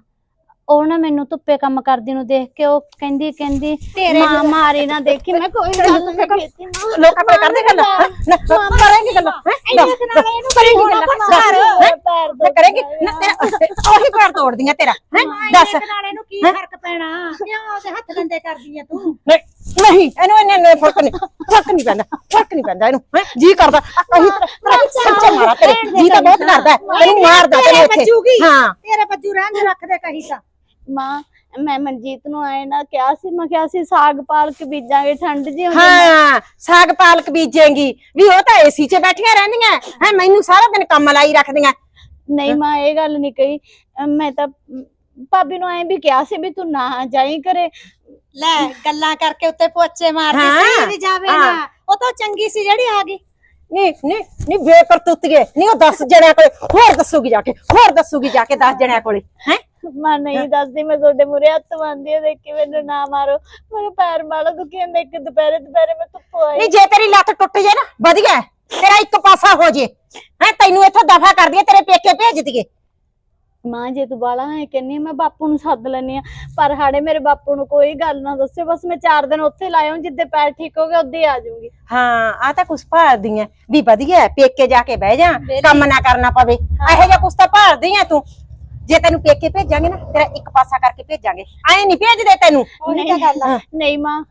ਉਹ ਨਾ ਮੈਨੂੰ ਧੁੱਪੇ ਕੰਮ ਕਰਦੀ ਨੂੰ ਦੇਖ ਕੇ ਉਹ ਕਹਿੰਦੀ ਕਹਿੰਦੀ ਤੇਰੇ ਮਾਂ ਮਾਰੀ ਨਾ ਦੇਖੀ ਮੈਂ ਕੋਈ ਗੱਲ ਨਹੀਂ ਕੀਤੀ ਮਾਂ ਲੋਕਾਂ ਕੋਲ ਕਰਦੇ ਗੱਲਾਂ? ਨਾ ਕਰੇਂਗੇ ਗੱਲਾਂ ਹੈਂ? ਦੱਸ, ਇਹਨੂੰ ਕਰੇਂਗੀ? ਪੈਰ ਨਾ ਨਾ ਉਹੀ ਪੈਰ ਤੋੜਦੀਆਂ ਤੇਰਾ ਹੈ ਦੱਸ ਨਾਲ ਇਹਨੂੰ ਕੀ? ਫ਼ਰਕ ਪੈਣਾ ਕਿਉਂ ਉਹਦੇ ਹੱਥ ਗੰਦੇ ਕਰਦੀ ਆ ਤੂੰ ਨਹੀਂ ਇਹਨੂੰ ਇਹਨੇ ਨੇ ਫ਼ਰਕ ਨਹੀਂ ਫ਼ਰਕ ਨਹੀਂ ਪੈਂਦਾ ਫ਼ਰਕ ਨਹੀਂ ਪੈਂਦਾ ਇਹਨੂੰ ਹੈਂ? ਜੀ ਕਰਦਾ ਕਹੀ ਤੇਰਾ ਸੱਚਾ ਮਾਰਾ ਤੇਰੇ ਜੀ ਤਾਂ ਬਹੁਤ ਕਰਦਾ ਤੈਨੂੰ ਮਾਰਦਾ ਤੇਰੇ ਇੱਥੇ। ਹਾਂ ਤੇਰੇ ਬੱਜੂ ਰਹਿਣ ਰੱਖ ਦੇ ਕਹੀ ਤਾਂ ਮਾਂ ਮੈਂ ਮਨਜੀਤ ਨੂੰ ਆਏ ਨਾ ਕਿਹਾ ਸੀ ਮੈਂ ਕਿਹਾ ਸੀ ਸਾਗ ਪਾਲਕ ਬੀਜਾਂਗੇ ਠੰਡ ਜੀ ਹੁੰਦੀ ਹਾਂ। ਸਾਗ ਪਾਲਕ ਬੀਜੇਂਗੀ। ਵੀ ਉਹ ਤਾਂ ਏਸੀ 'ਚ ਬੈਠੀਆਂ ਰਹਿੰਦੀਆਂ। ਹੈ ਮੈਨੂੰ ਸਾਰਾ ਦਿਨ ਕੰਮ ਲਾਈ ਰੱਖਦੀਆਂ। ਨਹੀਂ ਮਾਂ ਇਹ ਗੱਲ ਨਹੀਂ ਕਹੀ। ਅਹ ਮੈਂ ਤਾਂ ਅਮ, ਭਾਬੀ ਨੂੰ ਐਂ ਵੀ ਕਿਹਾ ਸੀ ਵੀ ਤੂੰ ਨਾ ਜਾਈ ਕਰੇ ਲੈ ਗੱਲਾਂ ਕਰਕੇ ਉੱਤੇ ਪੋਚੇ ਮਾਰਦੀ ਹਾਂ, ਸੀ ਵੀ ਜਾਵੇ ਹਾਂ। ਨਾ ਉਹ ਤਾਂ ਚੰਗੀ ਸੀ ਜਿਹੜੀ ਆ ਗਈ। ਨਹੀਂ ਨਹੀਂ ਨਹੀਂ ਬੇਕਰਤੂਤੀਏ। ਨਹੀਂ ਉਹ 10 ਜਣਿਆਂ ਕੋਲੇ। ਹੋਰ ਦੱਸੂਗੀ ਜਾ ਕੇ ਹੋਰ ਦੱਸੂਗੀ ਜਾ ਕੇ 10 ਜਣਿਆਂ ਕੋਲੇ। ਹੈ? ਮੈਂ ਨਹੀਂ ਦੱਸਦੀ ਮੈਂ ਤੁਹਾਡੇ ਮੂਰੇ ਹੱਥ ਬੰਨਦੀ ਆ ਦੇਖ ਕੇ ਮੈਨੂੰ ਨਾ ਮਾਰੋ। ਮੇਰੇ ਪੈਰ ਮਾਲੋ ਦੁਖੀ ਜਾਂਦਾ ਇੱਕ ਦੁਪਹਿਰੇ ਦੁਪਹਿਰੇ ਮੈਂ ਧੁੱਪ ਆਈ। ਨਹੀਂ ਜੇ ਤੇਰੀ ਲੱਤ ਟੁੱਟ ਜੇ ਨਾ ਵਧੀਆ ਹੈ। ਤੇਰਾ ਇੱਕ ਪਾਸਾ ਹੋ ਜੇ। ਹੈ ਤੈਨੂੰ ਇੱਥੋਂ ਦਫਾ ਕਰ ਦਈਏ ਤੇਰੇ ਪੇਕੇ ਭੇਜ ਦਈਏ। ਮਾਂ ਜੇ ਤੂੰ ਬਾਲਾ ਹੈ ਕਹਿੰਨੀ ਆ, ਮੈਂ ਬਾਪੂ ਨੂੰ ਸੱਦ ਲੈਣੀ ਆ। ਪਰ ਹਾੜੇ ਮੇਰੇ ਬਾਪੂ ਨੂੰ ਕੋਈ ਗੱਲ ਨਾ ਦੱਸਿਓ ਬਸ ਮੈਂ 4 ਦਿਨ ਉੱਥੇ ਲਾਇਆ ਜਿੱਦੇ ਪੈਰ ਠੀਕ ਹੋ ਗਏ ਉਦੋਂ ਹੀ ਆ ਜਾਊਂਗੀ। ਹਾਂ ਆ ਤਾਂ ਕੁਛ ਭਾਲਦੀ ਐ। ਵੀ ਵਧੀਆ ਹੈ, ਪੇਕੇ ਜਾ ਕੇ ਬਹਿ ਜਾ। ਕੰਮ ਨਾ ਕਰਨਾ ਪਵੇ। ਇਹੋ ਜਿਹਾ ਕੁਛ ਤਾਂ ਭਾਲਦੀ ਐ ਤੂੰ। ਜੇ ਤੈਨੂੰ ਪੇਕੇ ਭੇਜਾਂਗੇ ਨਾ ਤੇਰਾ ਇੱਕ ਪਾਸਾ ਕਰਕੇ ਭੇਜਾਂਗੇ। ਐ ਨਹੀਂ ਭੇਜਦੇ ਤੈਨੂੰ। ਨਹੀਂ ਮਾਂ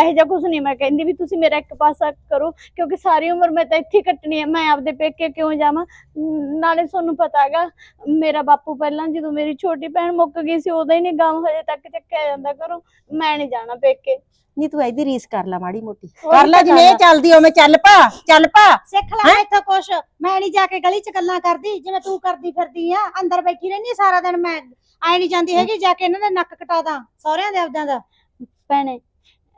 ਇਹੋ ਜਿਹਾ ਕੁਝ ਨਹੀਂ ਮੈਂ ਕਹਿੰਦੀ ਵੀ ਤੁਸੀਂ ਮੇਰਾ ਇੱਕ ਪਾਸਾ ਕਰੋ ਕਿਉਂਕਿ ਸਾਰੀ ਉਮਰ ਮੈਂ ਤਾਂ ਇੱਥੇ ਕੱਟਣੀ ਹੈ। ਮੈਂ ਆਪਦੇ ਪੇਕੇ ਕਿਉਂ ਜਾਵਾਂ? ਨਾਲੇ ਤੁਹਾਨੂੰ ਪਤਾ ਹੈਗਾ ਮੇਰਾ ਬਾਪੂ ਪਹਿਲਾਂ ਜਦੋਂ ਮੇਰੀ ਛੋਟੀ ਭੈਣ ਮੁੱਕ ਗਈ ਸੀ ਉਦੋਂ ਹੀ ਨਹੀਂ ਗਮ ਹਜੇ ਤੱਕ ਚੱਕਿਆ ਜਾਂਦਾ ਕਰੋ ਮੈਂ ਨਹੀਂ ਜਾਣਾ ਪੇਕੇ। ਨਹੀਂ ਤੂੰ ਇਹਦੀ ਰੀਸ ਕਰ ਲੈ ਮਾੜੀ ਮੋਟੀ। ਕਰ ਲੈ ਜਿਵੇਂ। ਚੱਲਦੀ ਓਵੇਂ ਚੱਲ ਪਾ ਚੱਲ ਪਾ। ਸਿੱਖ ਲੈ ਇੱਥੋਂ ਕੁਛ। ਮੈਂ ਨਹੀਂ ਜਾ ਕੇ ਗਲੀ 'ਚ ਗੱਲਾਂ ਕਰਦੀ ਜਿਵੇਂ ਤੂੰ ਕਰਦੀ ਫਿਰਦੀ ਆ। ਅੰਦਰ ਬੈਠੀ ਰਹਿੰਦੀ ਸਾਰਾ ਦਿਨ ਮੈਂ। ਆਈ ਨਹੀਂ ਜਾਂਦੀ ਹੈਗੀ ਜਾ ਕੇ ਇਹਨਾਂ ਦੇ ਨੱਕ ਕਟਾ ਦਾਂ ਸਹੁਰਿਆਂ ਦੇ ਆਪਦਿਆਂ ਦਾ। ਭੈਣੇ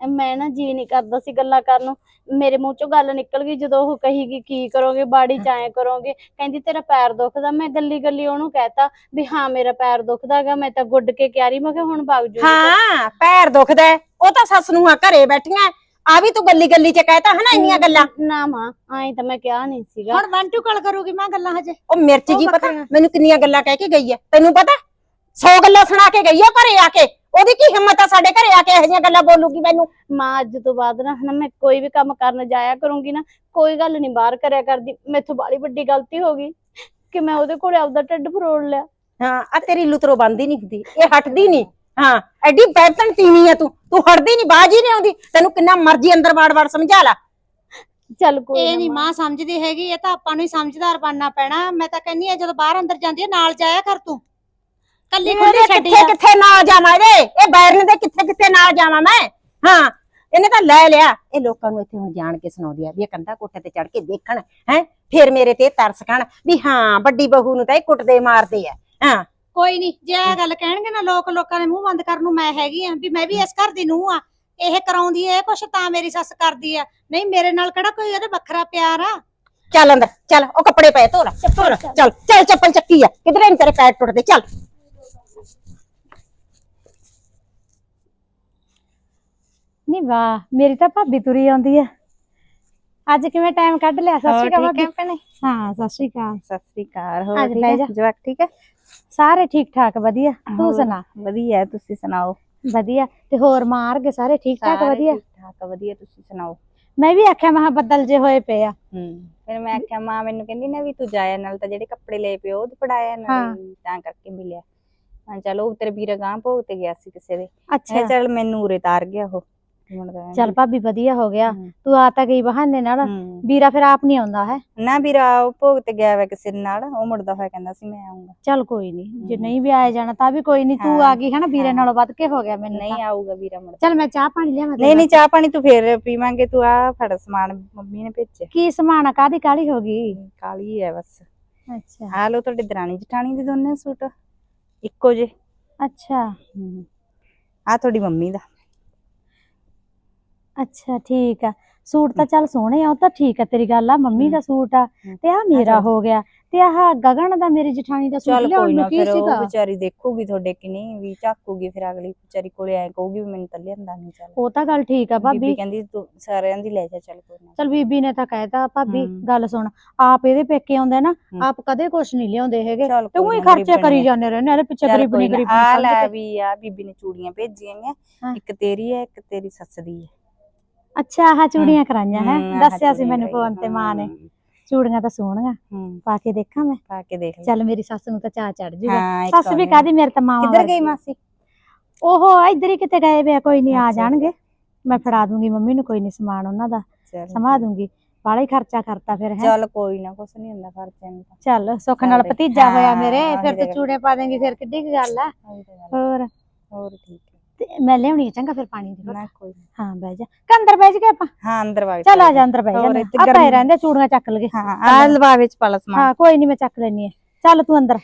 ਮੈਂ ਨਾ ਜੀ ਨਹੀਂ ਕਰਦਾ ਸੀ ਗੱਲਾਂ ਕਰਨ ਨੂੰ। ਮੇਰੇ ਮੂੰਹ ਚੋਂ ਗੱਲ ਨਿਕਲ ਗਈ ਜਦੋਂ ਉਹ ਕਹੀਗੀ ਕੀ ਕਰੋਗੇ? ਬਾੜੀ ਚ ਐਂ ਕਰੋਗੇ? ਕਹਿੰਦੀ ਤੇਰਾ ਪੈਰ ਦੁਖਦਾ। ਮੈਂ ਗੱਲੀ ਗੱਲੀ ਉਹਨੂੰ ਕਹਿਤਾ ਵੀ ਹਾਂ ਮੇਰਾ ਪੈਰ ਦੁਖਦਾਗਾ ਮੈਂ ਤਾਂ ਗੁੱਡ ਕੇ ਕਿਆਰੀ ਮੈਂ ਕਿਹਾ ਹੁਣ ਭੱਗ ਜੂ ਹਾਂ ਪੈਰ ਦੁਖਦਾ। ਉਹ ਤਾਂ ਸੱਸ ਨੂੰ ਆ ਘਰੇ ਬੈਠੀਆਂ ਆ ਵੀ ਤੂੰ ਗੱਲੀ ਗੱਲੀ ਚ ਕਹਿਤਾ ਹਨਾ ਇੰਨੀਆਂ ਗੱਲਾਂ? ਨਾ ਮਾਂ ਐਂ ਤਾਂ ਮੈਂ ਕਿਹਾ ਨਹੀਂ ਸੀਗਾ। ਹੁਣ ਵੰਟੂ ਕਲ ਕਰੂਗੀ ਮੈਂ ਗੱਲਾਂ ਹਜੇ। ਉਹ ਮਿਰਚ ਜੀ ਪਤਾ। ਮੈਨੂੰ ਕਿੰਨੀਆਂ ਗੱਲਾਂ ਕਹਿ ਕੇ ਗਈ ਐ ਤੈਨੂੰ ਪਤਾ? 100 ਗੱਲਾਂ ਸੁਣਾ ਕੇ ਗਈ ਐ ਘਰੇ ਆ ਕੇ। ਉਹਦੀ ਕੀ ਹਿੰਮਤ ਆ ਸਾਡੇ ਘਰੇ ਆ ਕੇ ਇਹੋ ਜਿਹੀਆਂ ਗੱਲਾਂ ਬੋਲੂਗੀ ਮੈਨੂੰ? ਮਾਂ ਅੱਜ ਤੋਂ ਬਾਅਦ ਨਾ ਹਨਾ ਮੈਂ ਕੋਈ ਵੀ ਕੰਮ ਕਰਨ ਜਾਇਆ ਕਰੂੰਗੀ ਨਾ ਕੋਈ ਗੱਲ ਨਹੀਂ ਬਾਹਰ ਕਰਿਆ ਕਰਦੀ। ਮੈਥੋਂ ਬਾਲੀ ਵੱਡੀ ਗਲਤੀ ਹੋ ਗਈ ਕਿ ਮੈਂ ਉਹਦੇ ਕੋਲੇ ਆਪਦਾ ਢਿੱਡ ਫਰੋੜ ਲਿਆ। ਹਾਂ ਆ ਤੇਰੀ ਲੁਤਰੋ ਬੰਦੀ ਨਹੀਂ ਹੁੰਦੀ ਇਹ ਹਟਦੀ ਨਹੀਂ ਹਾਂ ਐਡੀ ਬੈਠਣ ਤੀਵੀਂ ਆ ਤੂੰ ਤੂੰ ਹਟਦੀ ਨਹੀਂ ਬਾਜੀ ਨਹੀਂ ਆਉਂਦੀ। ਤੈਨੂੰ ਕਿੰਨਾ ਮਰਜ਼ੀ ਅੰਦਰ ਵਾੜ ਵਾੜ ਸਮਝਾ ਲਾ। ਚੱਲ ਕੋਈ ਇਹ ਨਾ ਨਹੀਂ ਮਾਂ। ਮਾਂ ਸਮਝਦੀ ਹੈਗੀ ਇਹ ਤਾਂ ਆਪਾਂ ਨੂੰ ਹੀ ਸਮਝਦਾਰ ਬਣਨਾ ਪੈਣਾ। ਮੈਂ ਤਾਂ ਕਹਿੰਨੀ ਆ ਜਦੋਂ ਬਾਹਰ ਅੰਦਰ ਜਾਂਦੀ ਆ ਨਾਲ ਜਾਇਆ ਕਰ ਤੂੰ। ਕੱਲੀ ਖੁੱਲੀ ਇਹਦੇ ਛੱਡੀ ਕਿੱਥੇ ਆ। ਕਿੱਥੇ ਨਾ ਜਾਵਾਂ ਇਹਦੇ? ਇਹ ਬੈਰਨ ਦੇ ਕਿੱਥੇ ਕਿੱਥੇ ਨਾ ਜਾਵਾਂ ਮੈਂ? ਹਾਂ ਇਹਨੇ ਤਾਂ ਲੈ ਲਿਆ। ਇਹ ਲੋਕਾਂ ਨੂੰ ਇੱਥੇ ਹੁਣ ਜਾਣ ਕੇ ਸੁਣਾਉਂਦੀ ਆ ਵੀ ਇਹ ਕੰਧਾ ਕੋਠੇ ਤੇ ਚੜ ਕੇ ਦੇਖਣ ਹੈ? ਫਿਰ ਮੇਰੇ ਤੇ ਤਰਸ ਖਾਣ ਵੀ ਹਾਂ ਵੱਡੀ ਬਹੂ ਨੂੰ ਤਾਂ ਇਹ ਕੁੱਟਦੇ ਮਾਰਦੇ ਆ। ਹਾਂ। ਕੋਈ ਨਹੀਂ ਜੇ ਇਹ ਗੱਲ ਕਹਿਣਗੇ ਨਾ ਲੋਕ ਲੋਕਾਂ ਦੇ ਮੂੰਹ ਬੰਦ ਕਰਨ ਨੂੰ ਮੈਂ ਹੈਗੀ ਆ ਵੀ ਮੈਂ ਵੀ ਇਸ ਘਰ ਦੀ ਨੂੰਹ ਆ। ਇਹ ਕਰਾਉਂਦੀ ਏ ਕੁਛ ਤਾਂ ਮੇਰੀ ਸੱਸ ਕਰਦੀ ਆ। ਨਹੀਂ ਮੇਰੇ ਨਾਲ ਕਿਹੜਾ ਕੋਈ ਉਹਦੇ ਵੱਖਰਾ ਪਿਆਰ ਆ? ਚੱਲ ਅੰਦਰ ਚੱਲ ਉਹ ਕੱਪੜੇ ਪਏ ਧੋ ਲੈ। ਧੋ ਲੈ, ਚੱਲ ਚੱਲ ਚੱਪਲ ਚੱਕੀ ਆ। ਕਿਧਰੇ ਨੀ ਤੇਰੇ ਪੈਰ ਟੁੱਟਦੇ? ਚੱਲ। ਨਹੀਂ ਵਾਹ ਮੇਰੀ ਤਾਂ ਭਾਬੀ ਤੁਰੀ ਆਉਂਦੀ ਆ। ਅੱਜ ਕਿਵੇਂ ਟਾਈਮ ਕੱਢ ਲਿਆ? ਸਤਿ ਸ਼੍ਰੀ ਅਕਾਲ ਭਾਬੀ ਹਾਂ? ਸਤਿ ਸ਼੍ਰੀ ਅਕਾਲ। ਸਤਿ ਸ੍ਰੀ ਅਕਾਲ ਹੋਰ ਠੀਕ। ਹੈ ਜਵਾਕ ਠੀਕ ਹੈ ਸਾਰੇ ਠੀਕ ਠਾਕ ਵਧੀਆ? ਤੂੰ? ਸੁਣਾ? ਵਧੀਆ ਤੁਸੀਂ ਸੁਣਾਓ? ਵਧੀਆ। ਤੇ ਹੋਰ ਮਾਰਗੇ ਸਾਰੇ ਠੀਕ ਠਾਕ ਵਧੀਆ? ਠੀਕ ਠਾਕ ਵਧੀਆ ਤੁਸੀਂ ਸੁਣਾਓ? ਮੈਂ ਵੀ ਆਖਿਆ ਮਹਾ ਬੱਦਲ ਜੇ ਹੋਏ ਪਏ ਆ। ਹੂੰ ਫਿਰ ਮੈਂ ਆਖਿਆ ਮਾਂ ਮੈਨੂੰ ਕਹਿੰਦੀ ਨਾ ਵੀ ਤੂੰ ਜਾਇਆ ਨਾਲ ਤਾਂ ਜਿਹੜੇ ਕੱਪੜੇ ਲਏ ਪਿਓ ਉਹ ਫੜਾਇਆ ਹਾਂ। ਨਾਲ ਤਾਂ ਕਰਕੇ ਮਿਲਿਆ। ਮੈਂ ਚਲੋ ਉਹ ਤੇਰੇ ਵੀਰ ਗਾਂ ਭੋਗ ਤੇ ਗਿਆ ਸੀ ਕਿਸੇ ਦੇ। ਅੱਛਾ। ਚੱਲ ਮੈਨੂੰ ਉਰੇ ਤਾਰ ਗਿਆ ਉਹ। ਚੱਲ ਭਾਬੀ ਵਧੀਆ ਹੋ ਗਿਆ। ਤੂੰ ਆ ਤਾਂ ਗਈ ਬਹਾਨੇ ਨਾਲ। ਵੀਰਾ ਫਿਰ ਆਪ ਨਹੀਂ ਆਉਂਦਾ ਹੈ। ਨਾ ਵੀਰਾ ਉਹ ਭੋਗ ਤੇ ਗਿਆ ਵਾ ਕਿਸੇ ਦੇ ਨਾਲ ਉਹ ਮੁੜਦਾ ਹੋਇਆ ਕਹਿੰਦਾ ਸੀ ਮੈਂ ਆਉਂਗਾ ਚੱਲ ਕੋਈ ਨਹੀਂ ਜੇ। ਨਹੀਂ ਵੀ ਆਇਆ ਜਾਣਾ ਤਾਂ ਵੀ ਕੋਈ ਨਹੀਂ ਤੂੰ ਹਾਂ, ਆ ਗਈ ਹੈ ਨਾ ਵੀਰੇ ਹਾਂ। ਨਾਲੋਂ ਵੱਧ ਕੇ ਹੋ ਗਿਆ ਮੈਨੂੰ ਨਹੀਂ। ਆਊਗਾ ਵੀਰਾ ਮੁੜਦਾ। ਚੱਲ ਮੈਂ ਚਾਹ ਪਾਣੀ ਲਿਆਵਾਂ ਨਹੀਂ ਨਹੀਂ ਚਾਹ ਪਾਣੀ ਤੂੰ ਫੇਰ ਪੀਵਾਂਗੇ ਤੂੰ ਆ ਫੜ ਸਮਾਨ ਮੰਮੀ ਨੇ ਭੇਜਿਆ। ਕੀ ਸਮਾਨ ਆ ਕਾਦੀ ਕਾਲੀ ਹੋ ਗਈ? ਕਾਲੀ ਹੈ ਬਸ। ਅੱਛਾ। ਆ ਲੋ ਤੁਹਾਡੇ ਦਰਾਣੀ ਜਠਾਣੀ ਦੇ ਦੋਨੇ ਸੂਟ ਇੱਕੋ ਜੇ ਅੱਛਾ। ਆ ਤੁਹਾਡੀ ਮੰਮੀ ਦਾ। ਅੱਛਾ ਠੀਕ ਆ ਸੂਟ ਤਾਂ ਚੱਲ ਸੋਹਣੇ ਆ ਉਹ ਤਾਂ ਠੀਕ ਆ ਤੇਰੀ ਗੱਲ ਆ ਮੰਮੀ ਦਾ ਸੂਟ ਆ। ਤੇ ਆ ਮੇਰਾ। ਹੋ ਗਿਆ ਤੇ ਆਹ ਗਗਨ ਦਾ ਮੇਰੀ ਜਠਾਣੀ ਦਾ ਸੂਟ ਚੱਲ ਲਿਆਉਣ ਕੋਈ ਨੂੰ ਨਾ ਕੀ ਫਿਰ ਉਹ ਸੀਗਾ ਵਿਚਾਰੀ ਦੇਖੂਗੀ ਤੁਹਾਡੇ ਕਿ ਨਹੀਂ ਵੀ ਝਾਕੂਗੀ ਫਿਰ ਅਗਲੀ ਵਿਚਾਰੀ ਕੋਲੇ ਐ ਕਹੂਗੀ ਵੀ ਮੈਨੂੰ ਤਾਂ ਲਿਆਂਦਾ ਨਹੀਂ ਚੱਲ ਉਹ ਤਾਂ ਗੱਲ ਠੀਕ ਆ ਬੀਬੀ ਭਾਬੀ ਕਹਿੰਦੀ ਤੂੰ ਸਾਰਿਆਂ ਦੀ ਲੈ ਜਾ ਚੱਲ ਕੋਈ ਨਾ ਚਲ ਬੀਬੀ ਨੇ ਤਾਂ ਕਹਿਤਾ ਭਾਬੀ। ਗੱਲ ਸੁਣ ਆਪ ਇਹਦੇ ਪੇਕੇ ਆਉਂਦੇ ਨਾ। ਆਪ ਕਦੇ ਕੁਛ ਨਹੀਂ ਲਿਆਉਂਦੇ ਹੈਗੇ ਚੱਲ ਤੇ ਕੋਈ ਉਹੀ ਨਾ, ਖਰਚੇ ਗਰੀਬਣੀ ਕਰੀ ਆ। ਜਾਂਦੇ ਰਹਿੰਦੇ ਇਹਦੇ ਪਿੱਛੇ ਚੱਲ ਗਰੀਬਣੀ ਕੋਈ ਨਾ, ਗਰੀਬਣੀ ਆ ਲੈ। ਵੀ ਆ ਬੀਬੀ ਨੇ ਚੂੜੀਆਂ ਭੇਜੀਆਂ ਨੇ ਹਾਂ। ਇੱਕ ਤੇਰੀ ਹੈ ਇੱਕ ਤੇਰੀ ਸੱਸ ਦੀ ਹੈ ਅੱਛਾ ਆਹ ਚੂੜੀਆਂ ਕਰਾਈਆਂ ਹੈ? ਆਹ ਦੱਸਿਆ ਸੀ ਚੂੜੀਆਂ ਮੈਨੂੰ ਫੋਨ ਤੇ ਮਾਂ ਨੇ। ਚੂੜੀਆਂ ਤਾਂ ਸੋਹਣੀਆਂ ਹੂੰ। ਪਾ ਕੇ ਦੇਖਾਂ ਮੈਂ। ਪਾ ਕੇ ਦੇਖ ਲੈ। ਚੱਲ ਮੇਰੀ ਸੱਸ ਨੂੰ ਤਾਂ ਚਾਹ ਚੜ ਜੂਗਾ। ਹਾਂ ਇੱਕ ਸੱਸ ਵੀ ਕਾਦੀ ਮੇਰੇ ਤਾਂ ਮਾਂ ਕਿੱਧਰ ਗਈ ਮਾਸੀ? ਉਹ ਇੱਧਰ ਹੀ ਕਿਤੇ ਗਏ ਵੇ ਆ, ਕੋਈ ਨਹੀਂ ਆ ਅੱਛਾ। ਜਾਣਗੇ। ਮੈਂ ਫੜਾ ਦੂੰਗੀ ਮੰਮੀ ਨੂੰ ਕੋਈ ਨਹੀਂ ਸਮਾਨ ਉਹਨਾਂ ਦਾ। ਸਮਾ ਦੂੰਗੀ। ਬਾਲਾ ਹੀ ਖਰਚਾ ਕਰਤਾ ਫਿਰ ਹੈ? ਚੱਲ ਕੋਈ ਨਾ ਕੁਛ ਨਹੀਂ ਹੁੰਦਾ ਖਰਚੇ ਨੂੰ ਚੱਲ ਸੁੱਖ ਚੱਲ ਨਾਲ। ਭਤੀਜਾ ਹੋਇਆ ਹਾਂ, ਮੇਰੇ ਉਹੀ ਫਿਰ ਤਾਂ ਤੂੰ ਗੱਲ। ਚੂੜੇ ਪਾ ਦੇਂਗੀ ਫਿਰ ਕਿੱਡੀ ਕੁ ਗੱਲ ਆ। ਉਹੀ ਤਾਂ। ਹੋਰ? ਹੋਰ ਠੀਕ। ਤੇ ਮੈਂ ਲਿਆਉਣੀ ਆ ਚੰਗਾ ਫਿਰ ਪਾਣੀ ਦੀ ਘੁੱਟ। ਨਾ ਕੋਈ ਨਾ। ਹਾਂ ਬਹਿ ਜਾ। ਕਿ ਅੰਦਰ ਬਹਿ ਜਾ ਆਪਾਂ? ਹਾਂ ਅੰਦਰ ਵਗ ਚੱਲ ਆ ਜਾ ਅੰਦਰ ਬਹਿ ਹੋਰ ਜਾ ਇੱਥੇ ਆਪਾਂ ਗਰਮੀ- ਰਹਿੰਦੇ ਚੂੜੀਆਂ ਚੱਕ ਲਗੇ ਹਾਂ ਆ ਲਵਾ ਵਿੱਚ ਪਾ ਲਾ ਸਮਾਨ। ਹਾਂ ਕੋਈ ਨਹੀਂ ਮੈਂ ਚੱਕ ਲੈਣੀ ਆ ਚੱਲ ਤੂੰ ਅੰਦਰ।